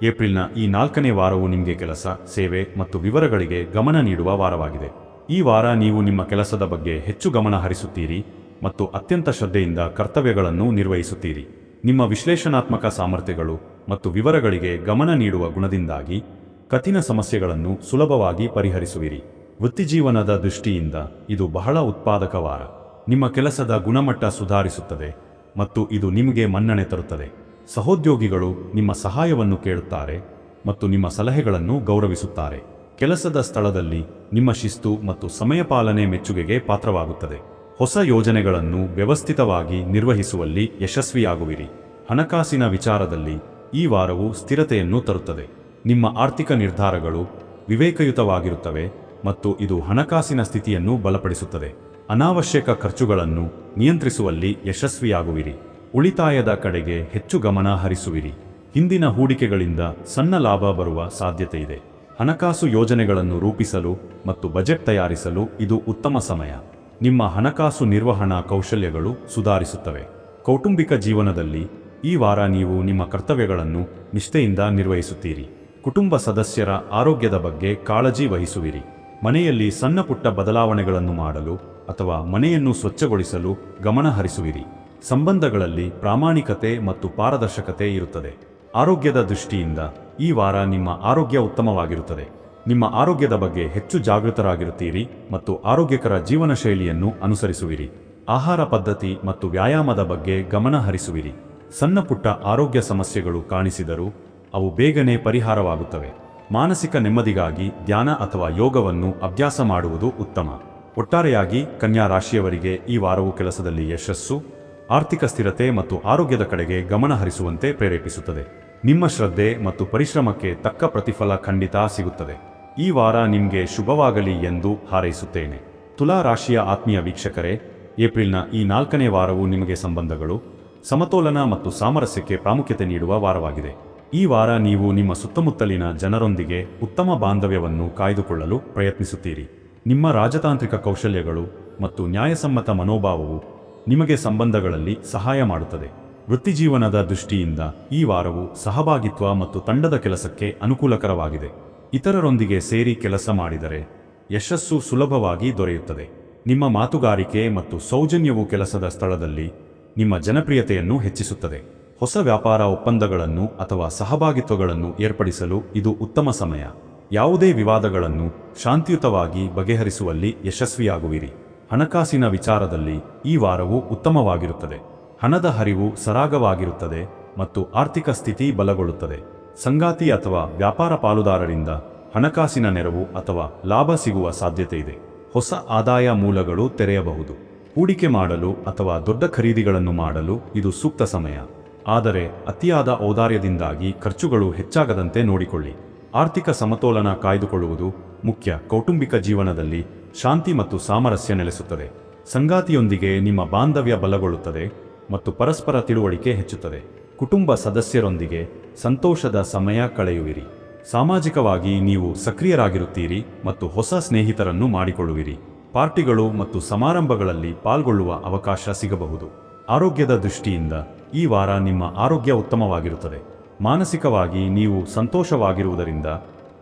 ಏಪ್ರಿಲ್ನ ಈ ನಾಲ್ಕನೇ ವಾರವು ನಿಮಗೆ ಕೆಲಸ, ಸೇವೆ ಮತ್ತು ವಿವರಗಳಿಗೆ ಗಮನ ನೀಡುವ ವಾರವಾಗಿದೆ. ಈ ವಾರ ನೀವು ನಿಮ್ಮ ಕೆಲಸದ ಬಗ್ಗೆ ಹೆಚ್ಚು ಗಮನ ಹರಿಸುತ್ತೀರಿ ಮತ್ತು ಅತ್ಯಂತ ಶ್ರದ್ಧೆಯಿಂದ ಕರ್ತವ್ಯಗಳನ್ನು ನಿರ್ವಹಿಸುತ್ತೀರಿ. ನಿಮ್ಮ ವಿಶ್ಲೇಷಣಾತ್ಮಕ ಸಾಮರ್ಥ್ಯಗಳು ಮತ್ತು ವಿವರಗಳಿಗೆ ಗಮನ ನೀಡುವ ಗುಣದಿಂದಾಗಿ ಕಠಿಣ ಸಮಸ್ಯೆಗಳನ್ನು ಸುಲಭವಾಗಿ ಪರಿಹರಿಸುವಿರಿ. ವೃತ್ತಿಜೀವನದ ದೃಷ್ಟಿಯಿಂದ ಇದು ಬಹಳ ಉತ್ಪಾದಕ ವಾರ. ನಿಮ್ಮ ಕೆಲಸದ ಗುಣಮಟ್ಟ ಸುಧಾರಿಸುತ್ತದೆ ಮತ್ತು ಇದು ನಿಮಗೆ ಮನ್ನಣೆ ತರುತ್ತದೆ. ಸಹೋದ್ಯೋಗಿಗಳು ನಿಮ್ಮ ಸಹಾಯವನ್ನು ಕೇಳುತ್ತಾರೆ ಮತ್ತು ನಿಮ್ಮ ಸಲಹೆಗಳನ್ನು ಗೌರವಿಸುತ್ತಾರೆ. ಕೆಲಸದ ಸ್ಥಳದಲ್ಲಿ ನಿಮ್ಮ ಶಿಸ್ತು ಮತ್ತು ಸಮಯ ಪಾಲನೆ ಮೆಚ್ಚುಗೆಗೆ ಪಾತ್ರವಾಗುತ್ತದೆ. ಹೊಸ ಯೋಜನೆಗಳನ್ನು ವ್ಯವಸ್ಥಿತವಾಗಿ ನಿರ್ವಹಿಸುವಲ್ಲಿ ಯಶಸ್ವಿಯಾಗುವಿರಿ. ಹಣಕಾಸಿನ ವಿಚಾರದಲ್ಲಿ ಈ ವಾರವು ಸ್ಥಿರತೆಯನ್ನು ತರುತ್ತದೆ. ನಿಮ್ಮ ಆರ್ಥಿಕ ನಿರ್ಧಾರಗಳು ವಿವೇಕಯುತವಾಗಿರುತ್ತವೆ ಮತ್ತು ಇದು ಹಣಕಾಸಿನ ಸ್ಥಿತಿಯನ್ನು ಬಲಪಡಿಸುತ್ತದೆ. ಅನಾವಶ್ಯಕ ಖರ್ಚುಗಳನ್ನು ನಿಯಂತ್ರಿಸುವಲ್ಲಿ ಯಶಸ್ವಿಯಾಗುವಿರಿ. ಉಳಿತಾಯದ ಕಡೆಗೆ ಹೆಚ್ಚು ಗಮನ ಹರಿಸುವಿರಿ. ಹಿಂದಿನ ಹೂಡಿಕೆಗಳಿಂದ ಸಣ್ಣ ಲಾಭ ಬರುವ ಸಾಧ್ಯತೆ ಇದೆ. ಹಣಕಾಸು ಯೋಜನೆಗಳನ್ನು ರೂಪಿಸಲು ಮತ್ತು ಬಜೆಟ್ ತಯಾರಿಸಲು ಇದು ಉತ್ತಮ ಸಮಯ. ನಿಮ್ಮ ಹಣಕಾಸು ನಿರ್ವಹಣಾ ಕೌಶಲ್ಯಗಳು ಸುಧಾರಿಸುತ್ತವೆ. ಕೌಟುಂಬಿಕ ಜೀವನದಲ್ಲಿ ಈ ವಾರ ನೀವು ನಿಮ್ಮ ಕರ್ತವ್ಯಗಳನ್ನು ನಿಷ್ಠೆಯಿಂದ ನಿರ್ವಹಿಸುತ್ತೀರಿ. ಕುಟುಂಬ ಸದಸ್ಯರ ಆರೋಗ್ಯದ ಬಗ್ಗೆ ಕಾಳಜಿ ವಹಿಸುವಿರಿ. ಮನೆಯಲ್ಲಿ ಸಣ್ಣ ಪುಟ್ಟ ಬದಲಾವಣೆಗಳನ್ನು ಮಾಡಲು ಅಥವಾ ಮನೆಯನ್ನು ಸ್ವಚ್ಛಗೊಳಿಸಲು ಗಮನ ಹರಿಸುವಿರಿ. ಸಂಬಂಧಗಳಲ್ಲಿ ಪ್ರಾಮಾಣಿಕತೆ ಮತ್ತು ಪಾರದರ್ಶಕತೆ ಇರುತ್ತದೆ. ಆರೋಗ್ಯದ ದೃಷ್ಟಿಯಿಂದ ಈ ವಾರ ನಿಮ್ಮ ಆರೋಗ್ಯ ಉತ್ತಮವಾಗಿರುತ್ತದೆ. ನಿಮ್ಮ ಆರೋಗ್ಯದ ಬಗ್ಗೆ ಹೆಚ್ಚು ಜಾಗೃತರಾಗಿರುತ್ತೀರಿ ಮತ್ತು ಆರೋಗ್ಯಕರ ಜೀವನ ಶೈಲಿಯನ್ನು ಅನುಸರಿಸುವಿರಿ. ಆಹಾರ ಪದ್ಧತಿ ಮತ್ತು ವ್ಯಾಯಾಮದ ಬಗ್ಗೆ ಗಮನ ಹರಿಸುವಿರಿ. ಸಣ್ಣಪುಟ್ಟ ಆರೋಗ್ಯ ಸಮಸ್ಯೆಗಳು ಕಾಣಿಸಿದರೂ ಅವು ಬೇಗನೆ ಪರಿಹಾರವಾಗುತ್ತವೆ. ಮಾನಸಿಕ ನೆಮ್ಮದಿಗಾಗಿ ಧ್ಯಾನ ಅಥವಾ ಯೋಗವನ್ನು ಅಭ್ಯಾಸ ಮಾಡುವುದು ಉತ್ತಮ. ಒಟ್ಟಾರೆಯಾಗಿ ಕನ್ಯಾ ರಾಶಿಯವರಿಗೆ ಈ ವಾರವು ಕೆಲಸದಲ್ಲಿ ಯಶಸ್ಸು ಆರ್ಥಿಕ ಸ್ಥಿರತೆ ಮತ್ತು ಆರೋಗ್ಯದ ಕಡೆಗೆ ಗಮನ ಹರಿಸುವಂತೆ ಪ್ರೇರೇಪಿಸುತ್ತದೆ. ನಿಮ್ಮ ಶ್ರದ್ಧೆ ಮತ್ತು ಪರಿಶ್ರಮಕ್ಕೆ ತಕ್ಕ ಪ್ರತಿಫಲ ಖಂಡಿತ ಸಿಗುತ್ತದೆ. ಈ ವಾರ ನಿಮಗೆ ಶುಭವಾಗಲಿ ಎಂದು ಹಾರೈಸುತ್ತೇನೆ. ತುಲಾ ರಾಶಿಯ ಆತ್ಮೀಯ ವೀಕ್ಷಕರೇ, ಏಪ್ರಿಲ್ನ ಈ ನಾಲ್ಕನೇ ವಾರವು ನಿಮಗೆ ಸಂಬಂಧಗಳು, ಸಮತೋಲನ ಮತ್ತು ಸಾಮರಸ್ಯಕ್ಕೆ ಪ್ರಾಮುಖ್ಯತೆ ನೀಡುವ ವಾರವಾಗಿದೆ. ಈ ವಾರ ನೀವು ನಿಮ್ಮ ಸುತ್ತಮುತ್ತಲಿನ ಜನರೊಂದಿಗೆ ಉತ್ತಮ ಬಾಂಧವ್ಯವನ್ನು ಕಾಯ್ದುಕೊಳ್ಳಲು ಪ್ರಯತ್ನಿಸುತ್ತೀರಿ. ನಿಮ್ಮ ರಾಜತಾಂತ್ರಿಕ ಕೌಶಲ್ಯಗಳು ಮತ್ತು ನ್ಯಾಯಸಮ್ಮತ ಮನೋಭಾವವು ನಿಮಗೆ ಸಂಬಂಧಗಳಲ್ಲಿ ಸಹಾಯ ಮಾಡುತ್ತದೆ. ವೃತ್ತಿಜೀವನದ ದೃಷ್ಟಿಯಿಂದ ಈ ವಾರವು ಸಹಭಾಗಿತ್ವ ಮತ್ತು ತಂಡದ ಕೆಲಸಕ್ಕೆ ಅನುಕೂಲಕರವಾಗಿದೆ. ಇತರರೊಂದಿಗೆ ಸೇರಿ ಕೆಲಸ ಮಾಡಿದರೆ ಯಶಸ್ಸು ಸುಲಭವಾಗಿ ದೊರೆಯುತ್ತದೆ. ನಿಮ್ಮ ಮಾತುಗಾರಿಕೆ ಮತ್ತು ಸೌಜನ್ಯವು ಕೆಲಸದ ಸ್ಥಳದಲ್ಲಿ ನಿಮ್ಮ ಜನಪ್ರಿಯತೆಯನ್ನು ಹೆಚ್ಚಿಸುತ್ತದೆ. ಹೊಸ ವ್ಯಾಪಾರ ಒಪ್ಪಂದಗಳನ್ನು ಅಥವಾ ಸಹಭಾಗಿತ್ವಗಳನ್ನು ಏರ್ಪಡಿಸಲು ಇದು ಉತ್ತಮ ಸಮಯ. ಯಾವುದೇ ವಿವಾದಗಳನ್ನು ಶಾಂತಿಯುತವಾಗಿ ಬಗೆಹರಿಸುವಲ್ಲಿ ಯಶಸ್ವಿಯಾಗುವಿರಿ. ಹಣಕಾಸಿನ ವಿಚಾರದಲ್ಲಿ ಈ ವಾರವು ಉತ್ತಮವಾಗಿರುತ್ತದೆ. ಹಣದ ಹರಿವು ಸರಾಗವಾಗಿರುತ್ತದೆ ಮತ್ತು ಆರ್ಥಿಕ ಸ್ಥಿತಿ ಬಲಗೊಳ್ಳುತ್ತದೆ. ಸಂಗಾತಿ ಅಥವಾ ವ್ಯಾಪಾರ ಪಾಲುದಾರರಿಂದ ಹಣಕಾಸಿನ ನೆರವು ಅಥವಾ ಲಾಭ ಸಿಗುವ ಸಾಧ್ಯತೆ ಇದೆ ಹೊಸ ಆದಾಯ ಮೂಲಗಳು ತೆರೆಯಬಹುದು. ಹೂಡಿಕೆ ಮಾಡಲು ಅಥವಾ ದೊಡ್ಡ ಖರೀದಿಗಳನ್ನು ಮಾಡಲು ಇದು ಸೂಕ್ತ ಸಮಯ. ಆದರೆ ಅತಿಯಾದ ಔದಾರ್ಯದಿಂದಾಗಿ ಖರ್ಚುಗಳು ಹೆಚ್ಚಾಗದಂತೆ ನೋಡಿಕೊಳ್ಳಿ. ಆರ್ಥಿಕ ಸಮತೋಲನ ಕಾಯ್ದುಕೊಳ್ಳುವುದು ಮುಖ್ಯ. ಕೌಟುಂಬಿಕ ಜೀವನದಲ್ಲಿ ಶಾಂತಿ ಮತ್ತು ಸಾಮರಸ್ಯ ನೆಲೆಸುತ್ತದೆ. ಸಂಗಾತಿಯೊಂದಿಗೆ ನಿಮ್ಮ ಬಾಂಧವ್ಯ ಬಲಗೊಳ್ಳುತ್ತದೆ ಮತ್ತು ಪರಸ್ಪರ ತಿಳುವಳಿಕೆ ಹೆಚ್ಚುತ್ತದೆ. ಕುಟುಂಬ ಸದಸ್ಯರೊಂದಿಗೆ ಸಂತೋಷದ ಸಮಯ ಕಳೆಯುವಿರಿ. ಸಾಮಾಜಿಕವಾಗಿ ನೀವು ಸಕ್ರಿಯರಾಗಿರುತ್ತೀರಿ ಮತ್ತು ಹೊಸ ಸ್ನೇಹಿತರನ್ನು ಮಾಡಿಕೊಳ್ಳುವಿರಿ. ಪಾರ್ಟಿಗಳು ಮತ್ತು ಸಮಾರಂಭಗಳಲ್ಲಿ ಪಾಲ್ಗೊಳ್ಳುವ ಅವಕಾಶ ಸಿಗಬಹುದು. ಆರೋಗ್ಯದ ದೃಷ್ಟಿಯಿಂದ ಈ ವಾರ ನಿಮ್ಮ ಆರೋಗ್ಯ ಉತ್ತಮವಾಗಿರುತ್ತದೆ. ಮಾನಸಿಕವಾಗಿ ನೀವು ಸಂತೋಷವಾಗಿರುವುದರಿಂದ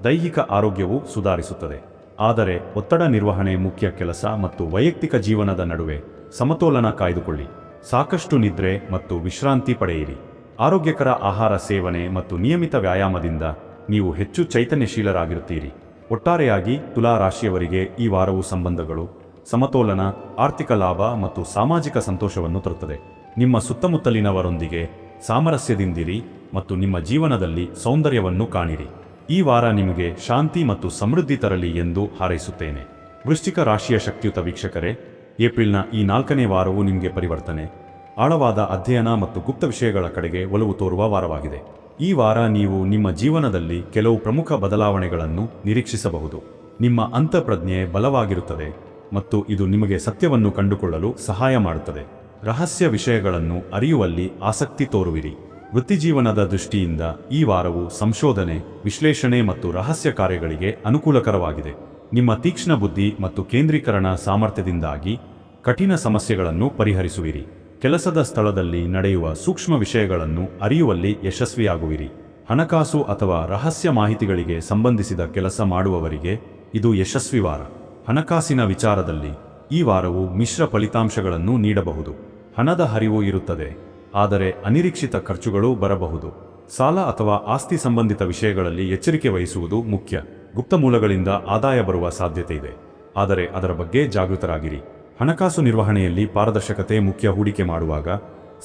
ದೈಹಿಕ ಆರೋಗ್ಯವು ಸುಧಾರಿಸುತ್ತದೆ. ಆದರೆ ಒತ್ತಡ ನಿರ್ವಹಣೆ ಮುಖ್ಯ ಕೆಲಸ ಮತ್ತು ವೈಯಕ್ತಿಕ ಜೀವನದ ನಡುವೆ ಸಮತೋಲನ ಕಾಯ್ದುಕೊಳ್ಳಿ. ಸಾಕಷ್ಟು ನಿದ್ರೆ ಮತ್ತು ವಿಶ್ರಾಂತಿ ಪಡೆಯಿರಿ. ಆರೋಗ್ಯಕರ ಆಹಾರ ಸೇವನೆ ಮತ್ತು ನಿಯಮಿತ ವ್ಯಾಯಾಮದಿಂದ ನೀವು ಹೆಚ್ಚು ಚೈತನ್ಯಶೀಲರಾಗಿರುತ್ತೀರಿ. ಒಟ್ಟಾರೆಯಾಗಿ ತುಲಾ ರಾಶಿಯವರಿಗೆ ಈ ವಾರವು ಸಂಬಂಧಗಳು, ಸಮತೋಲನ, ಆರ್ಥಿಕ ಲಾಭ ಮತ್ತು ಸಾಮಾಜಿಕ ಸಂತೋಷವನ್ನು ತರುತ್ತದೆ. ನಿಮ್ಮ ಸುತ್ತಮುತ್ತಲಿನವರೊಂದಿಗೆ ಸಾಮರಸ್ಯದಿಂದಿರಿ ಮತ್ತು ನಿಮ್ಮ ಜೀವನದಲ್ಲಿ ಸೌಂದರ್ಯವನ್ನು ಕಾಣಿರಿ. ಈ ವಾರ ನಿಮಗೆ ಶಾಂತಿ ಮತ್ತು ಸಮೃದ್ಧಿ ತರಲಿ ಎಂದು ಹಾರೈಸುತ್ತೇನೆ. ವೃಶ್ಚಿಕ ರಾಶಿಯ ಶಕ್ತಿಯುತ ವೀಕ್ಷಕರೇ, ಏಪ್ರಿಲ್ನ ಈ ನಾಲ್ಕನೇ ವಾರವು ನಿಮಗೆ ಪರಿವರ್ತನೆ. ಆಳವಾದ ಅಧ್ಯಯನ ಮತ್ತು ಗುಪ್ತ ವಿಷಯಗಳ ಕಡೆಗೆ ಒಲವು ತೋರುವ ವಾರವಾಗಿದೆ. ಈ ವಾರ ನೀವು ನಿಮ್ಮ ಜೀವನದಲ್ಲಿ ಕೆಲವು ಪ್ರಮುಖ ಬದಲಾವಣೆಗಳನ್ನು ನಿರೀಕ್ಷಿಸಬಹುದು. ನಿಮ್ಮ ಅಂತಃಪ್ರಜ್ಞೆ ಬಲವಾಗಿರುತ್ತದೆ ಮತ್ತು ಇದು ನಿಮಗೆ ಸತ್ಯವನ್ನು ಕಂಡುಕೊಳ್ಳಲು ಸಹಾಯ ಮಾಡುತ್ತದೆ. ರಹಸ್ಯ ವಿಷಯಗಳನ್ನು ಅರಿಯುವಲ್ಲಿ ಆಸಕ್ತಿ ತೋರುವಿರಿ. ವೃತ್ತಿಜೀವನದ ದೃಷ್ಟಿಯಿಂದ ಈ ವಾರವು ಸಂಶೋಧನೆ, ವಿಶ್ಲೇಷಣೆ ಮತ್ತು ರಹಸ್ಯ ಕಾರ್ಯಗಳಿಗೆ ಅನುಕೂಲಕರವಾಗಿದೆ. ನಿಮ್ಮ ತೀಕ್ಷ್ಣ ಬುದ್ಧಿ ಮತ್ತು ಕೇಂದ್ರೀಕರಣ ಸಾಮರ್ಥ್ಯದಿಂದಾಗಿ ಕಠಿಣ ಸಮಸ್ಯೆಗಳನ್ನು ಪರಿಹರಿಸುವಿರಿ. ಕೆಲಸದ ಸ್ಥಳದಲ್ಲಿ ನಡೆಯುವ ಸೂಕ್ಷ್ಮ ವಿಷಯಗಳನ್ನು ಅರಿಯುವಲ್ಲಿ ಯಶಸ್ವಿಯಾಗುವಿರಿ. ಹಣಕಾಸು ಅಥವಾ ರಹಸ್ಯ ಮಾಹಿತಿಗಳಿಗೆ ಸಂಬಂಧಿಸಿದ ಕೆಲಸ ಮಾಡುವವರಿಗೆ ಇದು ಯಶಸ್ವಿ ವಾರ. ಹಣಕಾಸಿನ ವಿಚಾರದಲ್ಲಿ ಈ ವಾರವು ಮಿಶ್ರ ಫಲಿತಾಂಶಗಳನ್ನು ನೀಡಬಹುದು. ಹಣದ ಹರಿವು ಇರುತ್ತದೆ, ಆದರೆ ಅನಿರೀಕ್ಷಿತ ಖರ್ಚುಗಳು ಬರಬಹುದು. ಸಾಲ ಅಥವಾ ಆಸ್ತಿ ಸಂಬಂಧಿತ ವಿಷಯಗಳಲ್ಲಿ ಎಚ್ಚರಿಕೆ ವಹಿಸುವುದು ಮುಖ್ಯ. ಗುಪ್ತ ಮೂಲಗಳಿಂದ ಆದಾಯ ಬರುವ ಸಾಧ್ಯತೆ ಇದೆ ಆದರೆ ಅದರ ಬಗ್ಗೆ ಜಾಗೃತರಾಗಿರಿ. ಹಣಕಾಸು ನಿರ್ವಹಣೆಯಲ್ಲಿ ಪಾರದರ್ಶಕತೆ ಮುಖ್ಯ ಹೂಡಿಕೆ ಮಾಡುವಾಗ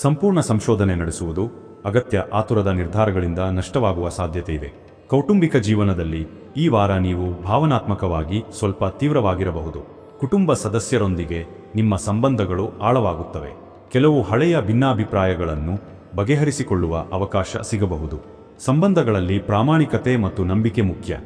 ಸಂಪೂರ್ಣ ಸಂಶೋಧನೆ ನಡೆಸುವುದು ಅಗತ್ಯ ಆತುರದ ನಿರ್ಧಾರಗಳಿಂದ ನಷ್ಟವಾಗುವ ಸಾಧ್ಯತೆ ಇದೆ ಕೌಟುಂಬಿಕ ಜೀವನದಲ್ಲಿ ಈ ವಾರ ನೀವು ಭಾವನಾತ್ಮಕವಾಗಿ ಸ್ವಲ್ಪ ತೀವ್ರವಾಗಿರಬಹುದು. ಕುಟುಂಬ ಸದಸ್ಯರೊಂದಿಗೆ ನಿಮ್ಮ ಸಂಬಂಧಗಳು ಆಳವಾಗುತ್ತವೆ. ಕೆಲವು ಹಳೆಯ ಭಿನ್ನಾಭಿಪ್ರಾಯಗಳನ್ನು ಬಗೆಹರಿಸಿಕೊಳ್ಳುವ ಅವಕಾಶ ಸಿಗಬಹುದು. ಸಂಬಂಧಗಳಲ್ಲಿ ಪ್ರಾಮಾಣಿಕತೆ ಮತ್ತು ನಂಬಿಕೆ ಮುಖ್ಯ.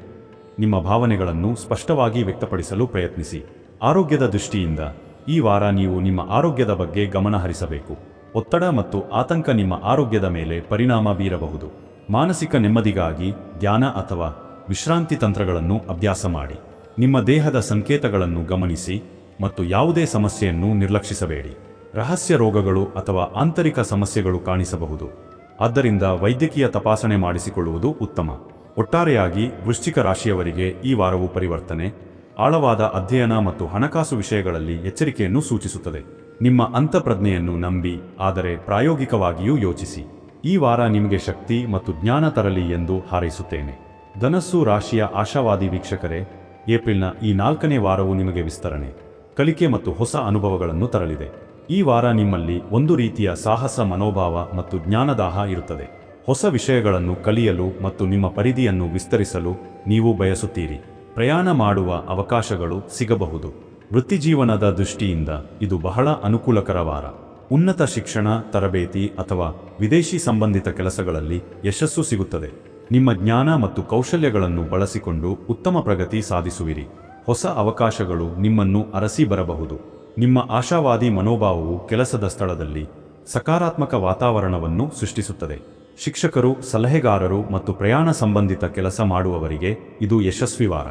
ನಿಮ್ಮ ಭಾವನೆಗಳನ್ನು ಸ್ಪಷ್ಟವಾಗಿ ವ್ಯಕ್ತಪಡಿಸಲು ಪ್ರಯತ್ನಿಸಿ. ಆರೋಗ್ಯದ ದೃಷ್ಟಿಯಿಂದ ಈ ವಾರ ನೀವು ನಿಮ್ಮ ಆರೋಗ್ಯದ ಬಗ್ಗೆ ಗಮನ ಹರಿಸಬೇಕು. ಒತ್ತಡ ಮತ್ತು ಆತಂಕ ನಿಮ್ಮ ಆರೋಗ್ಯದ ಮೇಲೆ ಪರಿಣಾಮ ಬೀರಬಹುದು. ಮಾನಸಿಕ ನೆಮ್ಮದಿಗಾಗಿ ಧ್ಯಾನ ಅಥವಾ ವಿಶ್ರಾಂತಿ ತಂತ್ರಗಳನ್ನು ಅಭ್ಯಾಸ ಮಾಡಿ. ನಿಮ್ಮ ದೇಹದ ಸಂಕೇತಗಳನ್ನು ಗಮನಿಸಿ ಮತ್ತು ಯಾವುದೇ ಸಮಸ್ಯೆಯನ್ನು ನಿರ್ಲಕ್ಷಿಸಬೇಡಿ. ರಹಸ್ಯ ರೋಗಗಳು ಅಥವಾ ಆಂತರಿಕ ಸಮಸ್ಯೆಗಳು ಕಾಣಿಸಬಹುದು. ಆದ್ದರಿಂದ ವೈದ್ಯಕೀಯ ತಪಾಸಣೆ ಮಾಡಿಸಿಕೊಳ್ಳುವುದು ಉತ್ತಮ. ಒಟ್ಟಾರೆಯಾಗಿ ವೃಶ್ಚಿಕ ರಾಶಿಯವರಿಗೆ ಈ ವಾರವು ಪರಿವರ್ತನೆ, ಆಳವಾದ ಅಧ್ಯಯನ ಮತ್ತು ಹಣಕಾಸು ವಿಷಯಗಳಲ್ಲಿ ಎಚ್ಚರಿಕೆಯನ್ನು ಸೂಚಿಸುತ್ತದೆ. ನಿಮ್ಮ ಅಂತಪ್ರಜ್ಞೆಯನ್ನು ನಂಬಿ, ಆದರೆ ಪ್ರಾಯೋಗಿಕವಾಗಿಯೂ ಯೋಚಿಸಿ. ಈ ವಾರ ನಿಮಗೆ ಶಕ್ತಿ ಮತ್ತು ಜ್ಞಾನ ತರಲಿ ಎಂದು ಹಾರೈಸುತ್ತೇನೆ. ಧನಸ್ಸು ರಾಶಿಯ ಆಶಾವಾದಿ ವೀಕ್ಷಕರೇ ಏಪ್ರಿಲ್ನ ಈ ನಾಲ್ಕನೇ ವಾರವು ನಿಮಗೆ ವಿಸ್ತರಣೆ. ಕಲಿಕೆ ಮತ್ತು ಹೊಸ ಅನುಭವಗಳನ್ನು ತರಲಿದೆ. ಈ ವಾರ ನಿಮ್ಮಲ್ಲಿ ಒಂದು ರೀತಿಯ ಸಾಹಸ ಮನೋಭಾವ ಮತ್ತು ಜ್ಞಾನದಾಹ ಇರುತ್ತದೆ. ಹೊಸ ವಿಷಯಗಳನ್ನು ಕಲಿಯಲು ಮತ್ತು ನಿಮ್ಮ ಪರಿಧಿಯನ್ನು ವಿಸ್ತರಿಸಲು ನೀವು ಬಯಸುತ್ತೀರಿ. ಪ್ರಯಾಣ ಮಾಡುವ ಅವಕಾಶಗಳು ಸಿಗಬಹುದು. ವೃತ್ತಿಜೀವನದ ದೃಷ್ಟಿಯಿಂದ ಇದು ಬಹಳ ಅನುಕೂಲಕರ ವಾರ. ಉನ್ನತ ಶಿಕ್ಷಣ, ತರಬೇತಿ ಅಥವಾ ವಿದೇಶಿ ಸಂಬಂಧಿತ ಕೆಲಸಗಳಲ್ಲಿ ಯಶಸ್ಸು ಸಿಗುತ್ತದೆ. ನಿಮ್ಮ ಜ್ಞಾನ ಮತ್ತು ಕೌಶಲ್ಯಗಳನ್ನು ಬಳಸಿಕೊಂಡು ಉತ್ತಮ ಪ್ರಗತಿ ಸಾಧಿಸುವಿರಿ. ಹೊಸ ಅವಕಾಶಗಳು ನಿಮ್ಮನ್ನು ಅರಸಿ ಬರಬಹುದು. ನಿಮ್ಮ ಆಶಾವಾದಿ ಮನೋಭಾವವು ಕೆಲಸದ ಸ್ಥಳದಲ್ಲಿ ಸಕಾರಾತ್ಮಕ ವಾತಾವರಣವನ್ನು ಸೃಷ್ಟಿಸುತ್ತದೆ. ಶಿಕ್ಷಕರು, ಸಲಹೆಗಾರರು ಮತ್ತು ಪ್ರಯಾಣ ಸಂಬಂಧಿತ ಕೆಲಸ ಮಾಡುವವರಿಗೆ ಇದು ಯಶಸ್ವಿ ವಾರ.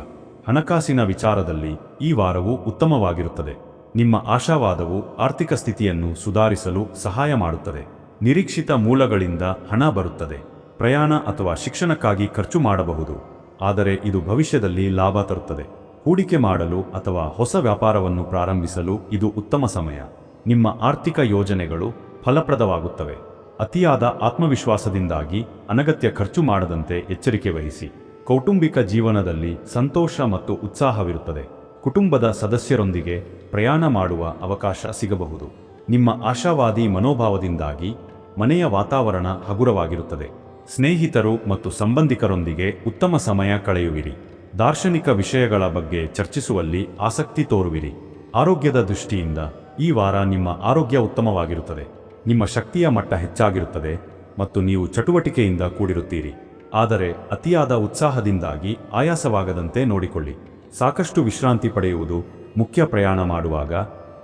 ಹಣಕಾಸಿನ ವಿಚಾರದಲ್ಲಿ ಈ ವಾರವು ಉತ್ತಮವಾಗಿರುತ್ತದೆ. ನಿಮ್ಮ ಆಶಾವಾದವು ಆರ್ಥಿಕ ಸ್ಥಿತಿಯನ್ನು ಸುಧಾರಿಸಲು ಸಹಾಯ ಮಾಡುತ್ತದೆ. ನಿರೀಕ್ಷಿತ ಮೂಲಗಳಿಂದ ಹಣ ಬರುತ್ತದೆ. ಪ್ರಯಾಣ ಅಥವಾ ಶಿಕ್ಷಣಕ್ಕಾಗಿ ಖರ್ಚು ಮಾಡಬಹುದು. ಆದರೆ ಇದು ಭವಿಷ್ಯದಲ್ಲಿ ಲಾಭ ತರುತ್ತದೆ. ಹೂಡಿಕೆ ಮಾಡಲು ಅಥವಾ ಹೊಸ ವ್ಯಾಪಾರವನ್ನು ಪ್ರಾರಂಭಿಸಲು ಇದು ಉತ್ತಮ ಸಮಯ. ನಿಮ್ಮ ಆರ್ಥಿಕ ಯೋಜನೆಗಳು ಫಲಪ್ರದವಾಗುತ್ತವೆ. ಅತಿಯಾದ ಆತ್ಮವಿಶ್ವಾಸದಿಂದಾಗಿ ಅನಗತ್ಯ ಖರ್ಚು ಮಾಡದಂತೆ ಎಚ್ಚರಿಕೆ ವಹಿಸಿ. ಕೌಟುಂಬಿಕ ಜೀವನದಲ್ಲಿ ಸಂತೋಷ ಮತ್ತು ಉತ್ಸಾಹವಿರುತ್ತದೆ. ಕುಟುಂಬದ ಸದಸ್ಯರೊಂದಿಗೆ ಪ್ರಯಾಣ ಮಾಡುವ ಅವಕಾಶ ಸಿಗಬಹುದು. ನಿಮ್ಮ ಆಶಾವಾದಿ ಮನೋಭಾವದಿಂದಾಗಿ ಮನೆಯ ವಾತಾವರಣ ಹಗುರವಾಗಿರುತ್ತದೆ. ಸ್ನೇಹಿತರು ಮತ್ತು ಸಂಬಂಧಿಕರೊಂದಿಗೆ ಉತ್ತಮ ಸಮಯ ಕಳೆಯುವಿರಿ. ದಾರ್ಶನಿಕ ವಿಷಯಗಳ ಬಗ್ಗೆ ಚರ್ಚಿಸುವಲ್ಲಿ ಆಸಕ್ತಿ ತೋರುವಿರಿ. ಆರೋಗ್ಯದ ದೃಷ್ಟಿಯಿಂದ ಈ ವಾರ ನಿಮ್ಮ ಆರೋಗ್ಯ ಉತ್ತಮವಾಗಿರುತ್ತದೆ. ನಿಮ್ಮ ಶಕ್ತಿಯ ಮಟ್ಟ ಹೆಚ್ಚಾಗಿರುತ್ತದೆ ಮತ್ತು ನೀವು ಚಟುವಟಿಕೆಯಿಂದ ಕೂಡಿರುತ್ತೀರಿ. ಆದರೆ ಅತಿಯಾದ ಉತ್ಸಾಹದಿಂದಾಗಿ ಆಯಾಸವಾಗದಂತೆ ನೋಡಿಕೊಳ್ಳಿ. ಸಾಕಷ್ಟು ವಿಶ್ರಾಂತಿ ಪಡೆಯುವುದು ಮುಖ್ಯ ಪ್ರಯಾಣ ಮಾಡುವಾಗ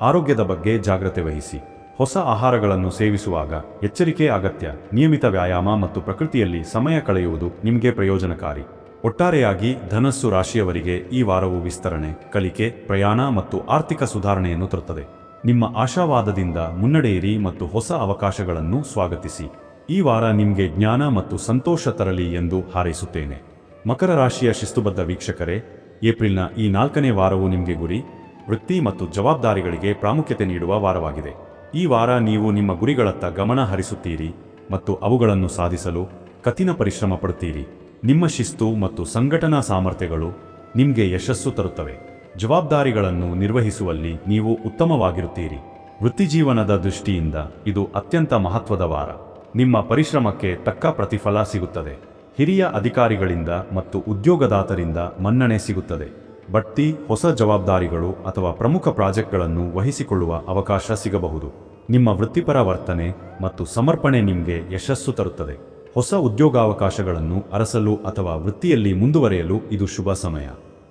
ಆರೋಗ್ಯದ ಬಗ್ಗೆ ಜಾಗ್ರತೆ ವಹಿಸಿ. ಹೊಸ ಆಹಾರಗಳನ್ನು ಸೇವಿಸುವಾಗ ಎಚ್ಚರಿಕೆ ಅಗತ್ಯ. ನಿಯಮಿತ ವ್ಯಾಯಾಮ ಮತ್ತು ಪ್ರಕೃತಿಯಲ್ಲಿ ಸಮಯ ಕಳೆಯುವುದು ನಿಮಗೆ ಪ್ರಯೋಜನಕಾರಿ. ಒಟ್ಟಾರೆಯಾಗಿ ಧನಸ್ಸು ರಾಶಿಯವರಿಗೆ ಈ ವಾರವು ವಿಸ್ತರಣೆ, ಕಲಿಕೆ, ಪ್ರಯಾಣ ಮತ್ತು ಆರ್ಥಿಕ ಸುಧಾರಣೆಯನ್ನು ತರುತ್ತದೆ. ನಿಮ್ಮ ಆಶಾವಾದದಿಂದ ಮುನ್ನಡೆಯಿರಿ ಮತ್ತು ಹೊಸ ಅವಕಾಶಗಳನ್ನು ಸ್ವಾಗತಿಸಿ. ಈ ವಾರ ನಿಮಗೆ ಜ್ಞಾನ ಮತ್ತು ಸಂತೋಷ ತರಲಿ ಎಂದು ಹಾರೈಸುತ್ತೇನೆ. ಮಕರ ರಾಶಿಯ ಶಿಸ್ತುಬದ್ಧ ವೀಕ್ಷಕರೇ, ಏಪ್ರಿಲ್ನ ಈ ನಾಲ್ಕನೇ ವಾರವು ನಿಮಗೆ ಗುರಿ, ವೃತ್ತಿ ಮತ್ತು ಜವಾಬ್ದಾರಿಗಳಿಗೆ ಪ್ರಾಮುಖ್ಯತೆ ನೀಡುವ ವಾರವಾಗಿದೆ. ಈ ವಾರ ನೀವು ನಿಮ್ಮ ಗುರಿಗಳತ್ತ ಗಮನ ಹರಿಸುತ್ತೀರಿ ಮತ್ತು ಅವುಗಳನ್ನು ಸಾಧಿಸಲು ಕಠಿಣ ಪರಿಶ್ರಮ ಪಡುತ್ತೀರಿ. ನಿಮ್ಮ ಶಿಸ್ತು ಮತ್ತು ಸಂಘಟನಾ ಸಾಮರ್ಥ್ಯಗಳು ನಿಮಗೆ ಯಶಸ್ಸು ತರುತ್ತವೆ. ಜವಾಬ್ದಾರಿಗಳನ್ನು ನಿರ್ವಹಿಸುವಲ್ಲಿ ನೀವು ಉತ್ತಮವಾಗಿರುತ್ತೀರಿ. ವೃತ್ತಿಜೀವನದ ದೃಷ್ಟಿಯಿಂದ ಇದು ಅತ್ಯಂತ ಮಹತ್ವದ ವಾರ. ನಿಮ್ಮ ಪರಿಶ್ರಮಕ್ಕೆ ತಕ್ಕ ಪ್ರತಿಫಲ ಸಿಗುತ್ತದೆ. ಹಿರಿಯ ಅಧಿಕಾರಿಗಳಿಂದ ಮತ್ತು ಉದ್ಯೋಗದಾತರಿಂದ ಮನ್ನಣೆ ಸಿಗುತ್ತದೆ. ಬಡ್ತಿ ಹೊಸ ಜವಾಬ್ದಾರಿಗಳು ಅಥವಾ ಪ್ರಮುಖ ಪ್ರಾಜೆಕ್ಟ್ಗಳನ್ನು ವಹಿಸಿಕೊಳ್ಳುವ ಅವಕಾಶ ಸಿಗಬಹುದು. ನಿಮ್ಮ ವೃತ್ತಿಪರ ವರ್ತನೆ ಮತ್ತು ಸಮರ್ಪಣೆ ನಿಮಗೆ ಯಶಸ್ಸು ತರುತ್ತದೆ. ಹೊಸ ಉದ್ಯೋಗಾವಕಾಶಗಳನ್ನು ಅರಸಲು ಅಥವಾ ವೃತ್ತಿಯಲ್ಲಿ ಮುಂದುವರೆಯಲು ಇದು ಶುಭ ಸಮಯ.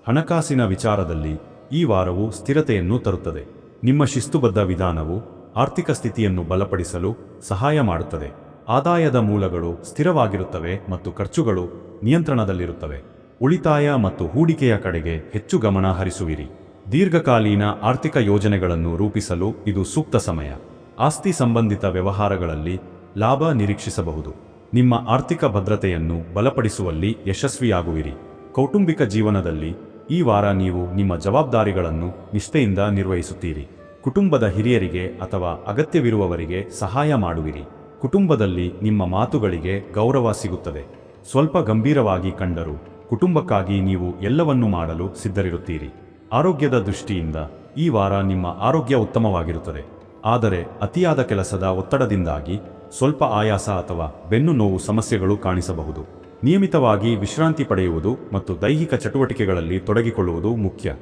ಹಣಕಾಸಿನ ವಿಚಾರದಲ್ಲಿ ಈ ವಾರವು ಸ್ಥಿರತೆಯನ್ನು ತರುತ್ತದೆ. ನಿಮ್ಮ ಶಿಸ್ತುಬದ್ಧ ವಿಧಾನವು ಆರ್ಥಿಕ ಸ್ಥಿತಿಯನ್ನು ಬಲಪಡಿಸಲು ಸಹಾಯ ಮಾಡುತ್ತದೆ. ಆದಾಯದ ಮೂಲಗಳು ಸ್ಥಿರವಾಗಿರುತ್ತವೆ ಮತ್ತು ಖರ್ಚುಗಳು ನಿಯಂತ್ರಣದಲ್ಲಿರುತ್ತವೆ. ಉಳಿತಾಯ ಮತ್ತು ಹೂಡಿಕೆಯ ಕಡೆಗೆ ಹೆಚ್ಚು ಗಮನ ಹರಿಸುವಿರಿ. ದೀರ್ಘಕಾಲೀನ ಆರ್ಥಿಕ ಯೋಜನೆಗಳನ್ನು ರೂಪಿಸಲು ಇದು ಸೂಕ್ತ ಸಮಯ. ಆಸ್ತಿ ಸಂಬಂಧಿತ ವ್ಯವಹಾರಗಳಲ್ಲಿ ಲಾಭ ನಿರೀಕ್ಷಿಸಬಹುದು. ನಿಮ್ಮ ಆರ್ಥಿಕ ಭದ್ರತೆಯನ್ನು ಬಲಪಡಿಸುವಲ್ಲಿ ಯಶಸ್ವಿಯಾಗುವಿರಿ. ಕೌಟುಂಬಿಕ ಜೀವನದಲ್ಲಿ ಈ ವಾರ ನೀವು ನಿಮ್ಮ ಜವಾಬ್ದಾರಿಗಳನ್ನು ನಿಷ್ಠೆಯಿಂದ ನಿರ್ವಹಿಸುತ್ತೀರಿ. ಕುಟುಂಬದ ಹಿರಿಯರಿಗೆ ಅಥವಾ ಅಗತ್ಯವಿರುವವರಿಗೆ ಸಹಾಯ ಮಾಡುವಿರಿ. ಕುಟುಂಬದಲ್ಲಿ ನಿಮ್ಮ ಮಾತುಗಳಿಗೆ ಗೌರವ ಸಿಗುತ್ತದೆ. ಸ್ವಲ್ಪ ಗಂಭೀರವಾಗಿ ಕಂಡರೂ. ಕುಟುಂಬಕ್ಕಾಗಿ ನೀವು ಎಲ್ಲವನ್ನೂ ಮಾಡಲು ಸಿದ್ಧರಿರುತ್ತೀರಿ. ಆರೋಗ್ಯದ ದೃಷ್ಟಿಯಿಂದ ಈ ವಾರ ನಿಮ್ಮ ಆರೋಗ್ಯ ಉತ್ತಮವಾಗಿರುತ್ತದೆ. ಆದರೆ ಅತಿಯಾದ ಕೆಲಸದ ಒತ್ತಡದಿಂದಾಗಿ ಸ್ವಲ್ಪ ಆಯಾಸ ಅಥವಾ ಬೆನ್ನು ನೋವು ಸಮಸ್ಯೆಗಳು ಕಾಣಿಸಬಹುದು. ನಿಯಮಿತವಾಗಿ ವಿಶ್ರಾಂತಿ ಪಡೆಯುವುದು ಮತ್ತು ದೈಹಿಕ ಚಟುವಟಿಕೆಗಳಲ್ಲಿ ತೊಡಗಿಕೊಳ್ಳುವುದು ಮುಖ್ಯ.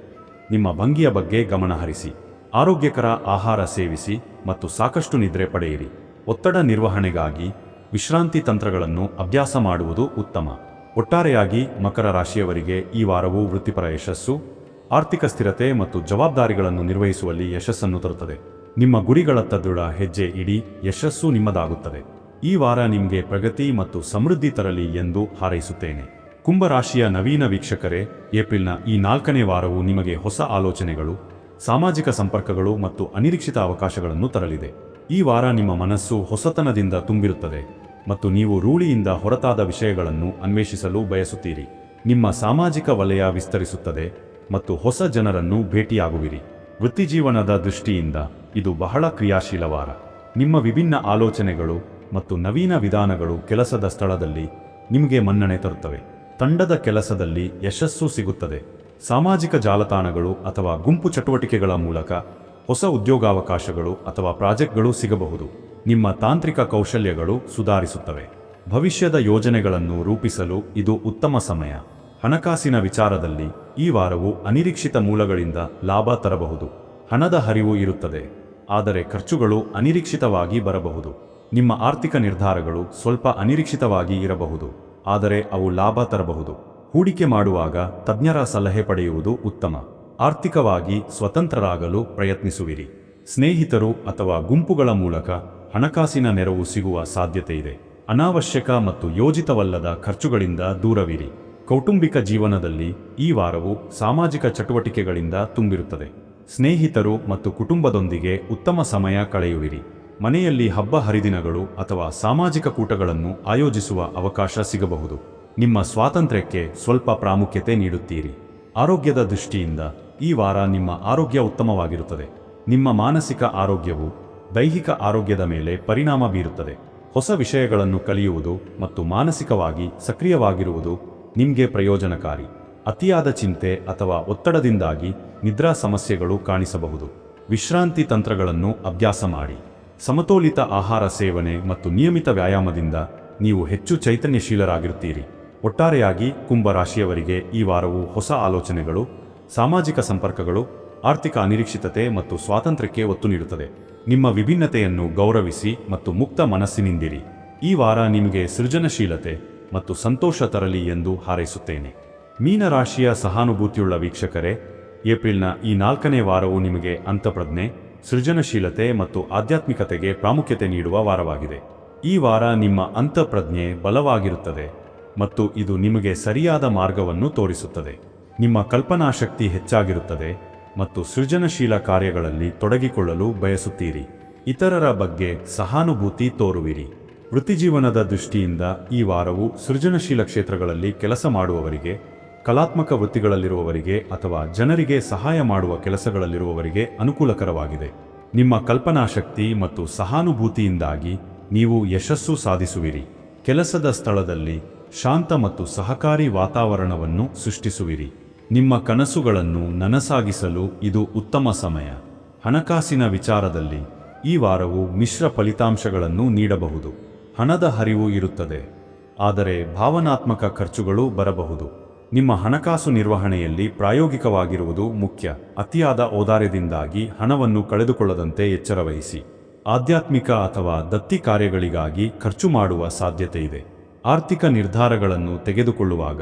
ನಿಮ್ಮ ಭಂಗಿಯ ಬಗ್ಗೆ ಗಮನಹರಿಸಿ ಆರೋಗ್ಯಕರ ಆಹಾರ ಸೇವಿಸಿ ಮತ್ತು ಸಾಕಷ್ಟು ನಿದ್ರೆ ಪಡೆಯಿರಿ. ಒತ್ತಡ ನಿರ್ವಹಣೆಗಾಗಿ ವಿಶ್ರಾಂತಿ ತಂತ್ರಗಳನ್ನು ಅಭ್ಯಾಸ ಮಾಡುವುದು ಉತ್ತಮ. ಒಟ್ಟಾರೆಯಾಗಿ ಮಕರ ರಾಶಿಯವರಿಗೆ ಈ ವಾರವು ವೃತ್ತಿಪರ ಯಶಸ್ಸು, ಆರ್ಥಿಕ ಸ್ಥಿರತೆ ಮತ್ತು ಜವಾಬ್ದಾರಿಗಳನ್ನು ನಿರ್ವಹಿಸುವಲ್ಲಿ ಯಶಸ್ಸನ್ನು ತರುತ್ತದೆ. ನಿಮ್ಮ ಗುರಿಗಳತ್ತ ದೃಢ ಹೆಜ್ಜೆ ಇಡೀ ಯಶಸ್ಸು ನಿಮ್ಮದಾಗುತ್ತದೆ. ಈ ವಾರ ನಿಮಗೆ ಪ್ರಗತಿ ಮತ್ತು ಸಮೃದ್ಧಿ ತರಲಿ ಎಂದು ಹಾರೈಸುತ್ತೇನೆ. ಕುಂಭರಾಶಿಯ ನವೀನ ವೀಕ್ಷಕರೇ, ಏಪ್ರಿಲ್ನ ಈ ನಾಲ್ಕನೇ ವಾರವು ನಿಮಗೆ ಹೊಸ ಆಲೋಚನೆಗಳು, ಸಾಮಾಜಿಕ ಸಂಪರ್ಕಗಳು ಮತ್ತು ಅನಿರೀಕ್ಷಿತ ಅವಕಾಶಗಳನ್ನು ತರಲಿದೆ. ಈ ವಾರ ನಿಮ್ಮ ಮನಸ್ಸು ಹೊಸತನದಿಂದ ತುಂಬಿರುತ್ತದೆ. ಮತ್ತು ನೀವು ರೂಢಿಯಿಂದ ಹೊರತಾದ ವಿಷಯಗಳನ್ನು ಅನ್ವೇಷಿಸಲು ಬಯಸುತ್ತೀರಿ. ನಿಮ್ಮ ಸಾಮಾಜಿಕ ವಲಯ ವಿಸ್ತರಿಸುತ್ತದೆ ಮತ್ತು ಹೊಸ ಜನರನ್ನು ಭೇಟಿಯಾಗುವಿರಿ. ವೃತ್ತಿಜೀವನದ ದೃಷ್ಟಿಯಿಂದ ಇದು ಬಹಳ ಕ್ರಿಯಾಶೀಲವಾರ ನಿಮ್ಮ ವಿಭಿನ್ನ ಆಲೋಚನೆಗಳು ಮತ್ತು ನವೀನ ವಿಧಾನಗಳು ಕೆಲಸದ ಸ್ಥಳದಲ್ಲಿ ನಿಮಗೆ ಮನ್ನಣೆ ತರುತ್ತವೆ. ತಂಡದ ಕೆಲಸದಲ್ಲಿ ಯಶಸ್ಸು ಸಿಗುತ್ತದೆ. ಸಾಮಾಜಿಕ ಜಾಲತಾಣಗಳು ಅಥವಾ ಗುಂಪು ಚಟುವಟಿಕೆಗಳ ಮೂಲಕ ಹೊಸ ಉದ್ಯೋಗಾವಕಾಶಗಳು ಅಥವಾ ಪ್ರಾಜೆಕ್ಟ್ಗಳು ಸಿಗಬಹುದು. ನಿಮ್ಮ ತಾಂತ್ರಿಕ ಕೌಶಲ್ಯಗಳು ಸುಧಾರಿಸುತ್ತವೆ. ಭವಿಷ್ಯದ ಯೋಜನೆಗಳನ್ನು ರೂಪಿಸಲು ಇದು ಉತ್ತಮ ಸಮಯ. ಹಣಕಾಸಿನ ವಿಚಾರದಲ್ಲಿ ಈ ವಾರವು ಅನಿರೀಕ್ಷಿತ ಮೂಲಗಳಿಂದ ಲಾಭ ತರಬಹುದು. ಹಣದ ಹರಿವು ಇರುತ್ತದೆ. ಆದರೆ ಖರ್ಚುಗಳು ಅನಿರೀಕ್ಷಿತವಾಗಿ ಬರಬಹುದು. ನಿಮ್ಮ ಆರ್ಥಿಕ ನಿರ್ಧಾರಗಳು ಸ್ವಲ್ಪ ಅನಿರೀಕ್ಷಿತವಾಗಿ ಇರಬಹುದು. ಆದರೆ ಅವು ಲಾಭ ತರಬಹುದು. ಹೂಡಿಕೆ ಮಾಡುವಾಗ ತಜ್ಞರ ಸಲಹೆ ಪಡೆಯುವುದು ಉತ್ತಮ. ಆರ್ಥಿಕವಾಗಿ ಸ್ವತಂತ್ರರಾಗಲು ಪ್ರಯತ್ನಿಸುವಿರಿ. ಸ್ನೇಹಿತರು ಅಥವಾ ಗುಂಪುಗಳ ಮೂಲಕ ಹಣಕಾಸಿನ ನೆರವು ಸಿಗುವ ಸಾಧ್ಯತೆ ಇದೆ. ಅನಾವಶ್ಯಕ ಮತ್ತು ಯೋಜಿತವಲ್ಲದ ಖರ್ಚುಗಳಿಂದ ದೂರವಿರಿ. ಕೌಟುಂಬಿಕ ಜೀವನದಲ್ಲಿ ಈ ವಾರವು ಸಾಮಾಜಿಕ ಚಟುವಟಿಕೆಗಳಿಂದ ತುಂಬಿರುತ್ತದೆ. ಸ್ನೇಹಿತರು ಮತ್ತು ಕುಟುಂಬದೊಂದಿಗೆ ಉತ್ತಮ ಸಮಯ ಕಳೆಯುವಿರಿ. ಮನೆಯಲ್ಲಿ ಹಬ್ಬ ಹರಿದಿನಗಳು ಅಥವಾ ಸಾಮಾಜಿಕ ಕೂಟಗಳನ್ನು ಆಯೋಜಿಸುವ ಅವಕಾಶ ಸಿಗಬಹುದು. ನಿಮ್ಮ ಸ್ವಾತಂತ್ರ್ಯಕ್ಕೆ ಸ್ವಲ್ಪ ಪ್ರಾಮುಖ್ಯತೆ ನೀಡುತ್ತೀರಿ. ಆರೋಗ್ಯದ ದೃಷ್ಟಿಯಿಂದ ಈ ವಾರ ನಿಮ್ಮ ಆರೋಗ್ಯ ಉತ್ತಮವಾಗಿರುತ್ತದೆ. ನಿಮ್ಮ ಮಾನಸಿಕ ಆರೋಗ್ಯವು ದೈಹಿಕ ಆರೋಗ್ಯದ ಮೇಲೆ ಪರಿಣಾಮ ಬೀರುತ್ತದೆ. ಹೊಸ ವಿಷಯಗಳನ್ನು ಕಲಿಯುವುದು ಮತ್ತು ಮಾನಸಿಕವಾಗಿ ಸಕ್ರಿಯವಾಗಿರುವುದು ನಿಮಗೆ ಪ್ರಯೋಜನಕಾರಿ. ಅತಿಯಾದ ಚಿಂತೆ ಅಥವಾ ಒತ್ತಡದಿಂದಾಗಿ ನಿದ್ರಾ ಸಮಸ್ಯೆಗಳು ಕಾಣಿಸಬಹುದು. ವಿಶ್ರಾಂತಿ ತಂತ್ರಗಳನ್ನು ಅಭ್ಯಾಸ ಮಾಡಿ. ಸಮತೋಲಿತ ಆಹಾರ ಸೇವನೆ ಮತ್ತು ನಿಯಮಿತ ವ್ಯಾಯಾಮದಿಂದ ನೀವು ಹೆಚ್ಚು ಚೈತನ್ಯಶೀಲರಾಗಿರುತ್ತೀರಿ. ಒಟ್ಟಾರೆಯಾಗಿ ಕುಂಭರಾಶಿಯವರಿಗೆ ಈ ವಾರವು ಹೊಸ ಆಲೋಚನೆಗಳು, ಸಾಮಾಜಿಕ ಸಂಪರ್ಕಗಳು, ಆರ್ಥಿಕ ಅನಿರೀಕ್ಷಿತತೆ ಮತ್ತು ಸ್ವಾತಂತ್ರ್ಯಕ್ಕೆ ಒತ್ತು ನೀಡುತ್ತದೆ. ನಿಮ್ಮ ವಿಭಿನ್ನತೆಯನ್ನು ಗೌರವಿಸಿ ಮತ್ತು ಮುಕ್ತ ಮನಸ್ಸಿನಿಂದಿರಿ. ಈ ವಾರ ನಿಮಗೆ ಸೃಜನಶೀಲತೆ ಮತ್ತು ಸಂತೋಷ ತರಲಿ ಎಂದು ಹಾರೈಸುತ್ತೇನೆ. ಮೀನರಾಶಿಯ ಸಹಾನುಭೂತಿಯುಳ್ಳ ವೀಕ್ಷಕರೇ, ಏಪ್ರಿಲ್ನ ಈ ನಾಲ್ಕನೇ ವಾರವು ನಿಮಗೆ ಅಂತಃಪ್ರಜ್ಞೆ ಸೃಜನಶೀಲತೆ ಮತ್ತು ಆಧ್ಯಾತ್ಮಿಕತೆಗೆ ಪ್ರಾಮುಖ್ಯತೆ ನೀಡುವ ವಾರವಾಗಿದೆ. ಈ ವಾರ ನಿಮ್ಮ ಅಂತಃಪ್ರಜ್ಞೆ ಬಲವಾಗಿರುತ್ತದೆ ಮತ್ತು ಇದು ನಿಮಗೆ ಸರಿಯಾದ ಮಾರ್ಗವನ್ನು ತೋರಿಸುತ್ತದೆ. ನಿಮ್ಮ ಕಲ್ಪನಾಶಕ್ತಿ ಹೆಚ್ಚಾಗಿರುತ್ತದೆ. ಮತ್ತು ಸೃಜನಶೀಲ ಕಾರ್ಯಗಳಲ್ಲಿ ತೊಡಗಿಕೊಳ್ಳಲು ಬಯಸುತ್ತೀರಿ. ಇತರರ ಬಗ್ಗೆ ಸಹಾನುಭೂತಿ ತೋರುವಿರಿ. ವೃತ್ತಿಜೀವನದ ದೃಷ್ಟಿಯಿಂದ ಈ ವಾರವು ಸೃಜನಶೀಲ ಕ್ಷೇತ್ರಗಳಲ್ಲಿ ಕೆಲಸ ಮಾಡುವವರಿಗೆ, ಕಲಾತ್ಮಕ ವೃತ್ತಿಗಳಲ್ಲಿರುವವರಿಗೆ ಅಥವಾ ಜನರಿಗೆ ಸಹಾಯ ಮಾಡುವ ಕೆಲಸಗಳಲ್ಲಿರುವವರಿಗೆ ಅನುಕೂಲಕರವಾಗಿದೆ. ನಿಮ್ಮ ಕಲ್ಪನಾಶಕ್ತಿ ಮತ್ತು ಸಹಾನುಭೂತಿಯಿಂದಾಗಿ ನೀವು ಯಶಸ್ಸು ಸಾಧಿಸುವಿರಿ. ಕೆಲಸದ ಸ್ಥಳದಲ್ಲಿ ಶಾಂತ ಮತ್ತು ಸಹಕಾರಿ ವಾತಾವರಣವನ್ನು ಸೃಷ್ಟಿಸುವಿರಿ. ನಿಮ್ಮ ಕನಸುಗಳನ್ನು ನನಸಾಗಿಸಲು ಇದು ಉತ್ತಮ ಸಮಯ. ಹಣಕಾಸಿನ ವಿಚಾರದಲ್ಲಿ ಈ ವಾರವು ಮಿಶ್ರ ಫಲಿತಾಂಶಗಳನ್ನು ನೀಡಬಹುದು. ಹಣದ ಹರಿವು ಇರುತ್ತದೆ. ಆದರೆ ಭಾವನಾತ್ಮಕ ಖರ್ಚುಗಳು ಬರಬಹುದು. ನಿಮ್ಮ ಹಣಕಾಸು ನಿರ್ವಹಣೆಯಲ್ಲಿ ಪ್ರಾಯೋಗಿಕವಾಗಿರುವುದು ಮುಖ್ಯ. ಅತಿಯಾದ ಓದಾರ್ಯದಿಂದಾಗಿ ಹಣವನ್ನು ಕಳೆದುಕೊಳ್ಳದಂತೆ ಎಚ್ಚರವಹಿಸಿ. ಆಧ್ಯಾತ್ಮಿಕ ಅಥವಾ ದತ್ತಿ ಕಾರ್ಯಗಳಿಗಾಗಿ ಖರ್ಚು ಮಾಡುವ ಸಾಧ್ಯತೆ ಇದೆ ಆರ್ಥಿಕ ನಿರ್ಧಾರಗಳನ್ನು ತೆಗೆದುಕೊಳ್ಳುವಾಗ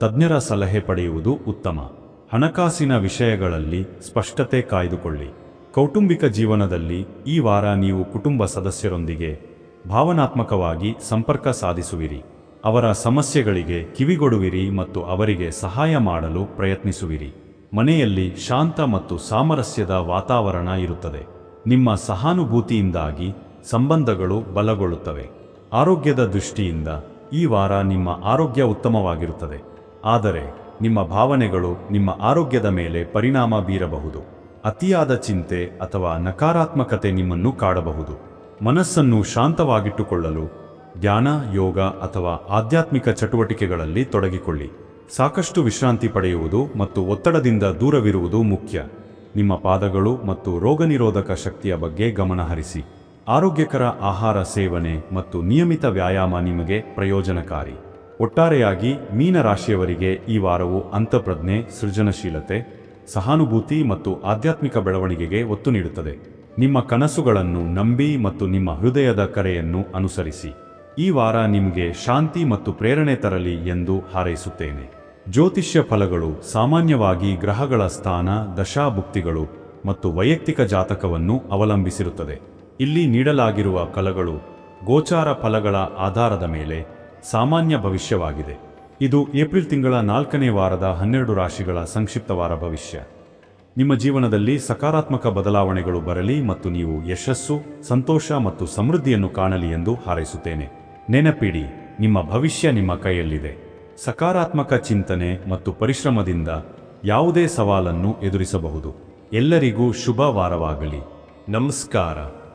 ತಜ್ಞರ ಸಲಹೆ ಪಡೆಯುವುದು ಉತ್ತಮ. ಹಣಕಾಸಿನ ವಿಷಯಗಳಲ್ಲಿ ಸ್ಪಷ್ಟತೆ ಕಾಯ್ದುಕೊಳ್ಳಿ. ಕೌಟುಂಬಿಕ ಜೀವನದಲ್ಲಿ ಈ ವಾರ ನೀವು ಕುಟುಂಬ ಸದಸ್ಯರೊಂದಿಗೆ ಭಾವನಾತ್ಮಕವಾಗಿ ಸಂಪರ್ಕ ಸಾಧಿಸುವಿರಿ. ಅವರ ಸಮಸ್ಯೆಗಳಿಗೆ ಕಿವಿಗೊಡುವಿರಿ ಮತ್ತು ಅವರಿಗೆ ಸಹಾಯ ಮಾಡಲು ಪ್ರಯತ್ನಿಸುವಿರಿ. ಮನೆಯಲ್ಲಿ ಶಾಂತ ಮತ್ತು ಸಾಮರಸ್ಯದ ವಾತಾವರಣ ಇರುತ್ತದೆ. ನಿಮ್ಮ ಸಹಾನುಭೂತಿಯಿಂದಾಗಿ ಸಂಬಂಧಗಳು ಬಲಗೊಳ್ಳುತ್ತವೆ. ಆರೋಗ್ಯದ ದೃಷ್ಟಿಯಿಂದ ಈ ವಾರ ನಿಮ್ಮ ಆರೋಗ್ಯ ಉತ್ತಮವಾಗಿರುತ್ತದೆ. ಆದರೆ ನಿಮ್ಮ ಭಾವನೆಗಳು ನಿಮ್ಮ ಆರೋಗ್ಯದ ಮೇಲೆ ಪರಿಣಾಮ ಬೀರಬಹುದು. ಅತಿಯಾದ ಚಿಂತೆ ಅಥವಾ ನಕಾರಾತ್ಮಕತೆ ನಿಮ್ಮನ್ನು ಕಾಡಬಹುದು. ಮನಸ್ಸನ್ನು ಶಾಂತವಾಗಿಟ್ಟುಕೊಳ್ಳಲು, ಧ್ಯಾನ, ಯೋಗ ಅಥವಾ ಆಧ್ಯಾತ್ಮಿಕ ಚಟುವಟಿಕೆಗಳಲ್ಲಿ ತೊಡಗಿಕೊಳ್ಳಿ. ಸಾಕಷ್ಟು ವಿಶ್ರಾಂತಿ ಪಡೆಯುವುದು ಮತ್ತು ಒತ್ತಡದಿಂದ ದೂರವಿರುವುದು ಮುಖ್ಯ. ನಿಮ್ಮ ಪಾದಗಳು ಮತ್ತು ರೋಗನಿರೋಧಕ ಶಕ್ತಿಯ ಬಗ್ಗೆ ಗಮನಹರಿಸಿ ಆರೋಗ್ಯಕರ ಆಹಾರ ಸೇವನೆ ಮತ್ತು ನಿಯಮಿತ ವ್ಯಾಯಾಮ ನಿಮಗೆ ಪ್ರಯೋಜನಕಾರಿ. ಒಟ್ಟಾರೆಯಾಗಿ ಮೀನರಾಶಿಯವರಿಗೆ ಈ ವಾರವು ಅಂತಃಪ್ರಜ್ಞೆ, ಸೃಜನಶೀಲತೆ, ಸಹಾನುಭೂತಿ ಮತ್ತು ಆಧ್ಯಾತ್ಮಿಕ ಬೆಳವಣಿಗೆಗೆ ಒತ್ತು ನೀಡುತ್ತದೆ. ನಿಮ್ಮ ಕನಸುಗಳನ್ನು ನಂಬಿ ಮತ್ತು ನಿಮ್ಮ ಹೃದಯದ ಕರೆಯನ್ನು ಅನುಸರಿಸಿ. ಈ ವಾರ ನಿಮಗೆ ಶಾಂತಿ ಮತ್ತು ಪ್ರೇರಣೆ ತರಲಿ ಎಂದು ಹಾರೈಸುತ್ತೇನೆ. ಜ್ಯೋತಿಷ್ಯ ಫಲಗಳು ಸಾಮಾನ್ಯವಾಗಿ ಗ್ರಹಗಳ ಸ್ಥಾನ, ದಶಾಭುಕ್ತಿಗಳು ಮತ್ತು ವೈಯಕ್ತಿಕ ಜಾತಕವನ್ನು ಅವಲಂಬಿಸಿರುತ್ತದೆ. ಇಲ್ಲಿ ನೀಡಲಾಗಿರುವ ಫಲಗಳು ಗೋಚಾರ ಫಲಗಳ ಆಧಾರದ ಮೇಲೆ ಸಾಮಾನ್ಯ ಭವಿಷ್ಯವಾಗಿದೆ. ಇದು ಏಪ್ರಿಲ್ ತಿಂಗಳ ನಾಲ್ಕನೇ ವಾರದ ಹನ್ನೆರಡು ರಾಶಿಗಳ ಸಂಕ್ಷಿಪ್ತ ವಾರ ಭವಿಷ್ಯ. ನಿಮ್ಮ ಜೀವನದಲ್ಲಿ ಸಕಾರಾತ್ಮಕ ಬದಲಾವಣೆಗಳು ಬರಲಿ ಮತ್ತು ನೀವು ಯಶಸ್ಸು, ಸಂತೋಷ ಮತ್ತು ಸಮೃದ್ಧಿಯನ್ನು ಕಾಣಲಿ ಎಂದು ಹಾರೈಸುತ್ತೇನೆ. ನೆನಪಿಡಿ, ನಿಮ್ಮ ಭವಿಷ್ಯ ನಿಮ್ಮ ಕೈಯಲ್ಲಿದೆ. ಸಕಾರಾತ್ಮಕ ಚಿಂತನೆ ಮತ್ತು ಪರಿಶ್ರಮದಿಂದ ಯಾವುದೇ ಸವಾಲನ್ನು ಎದುರಿಸಬಹುದು. ಎಲ್ಲರಿಗೂ ಶುಭ ವಾರವಾಗಲಿ. ನಮಸ್ಕಾರ.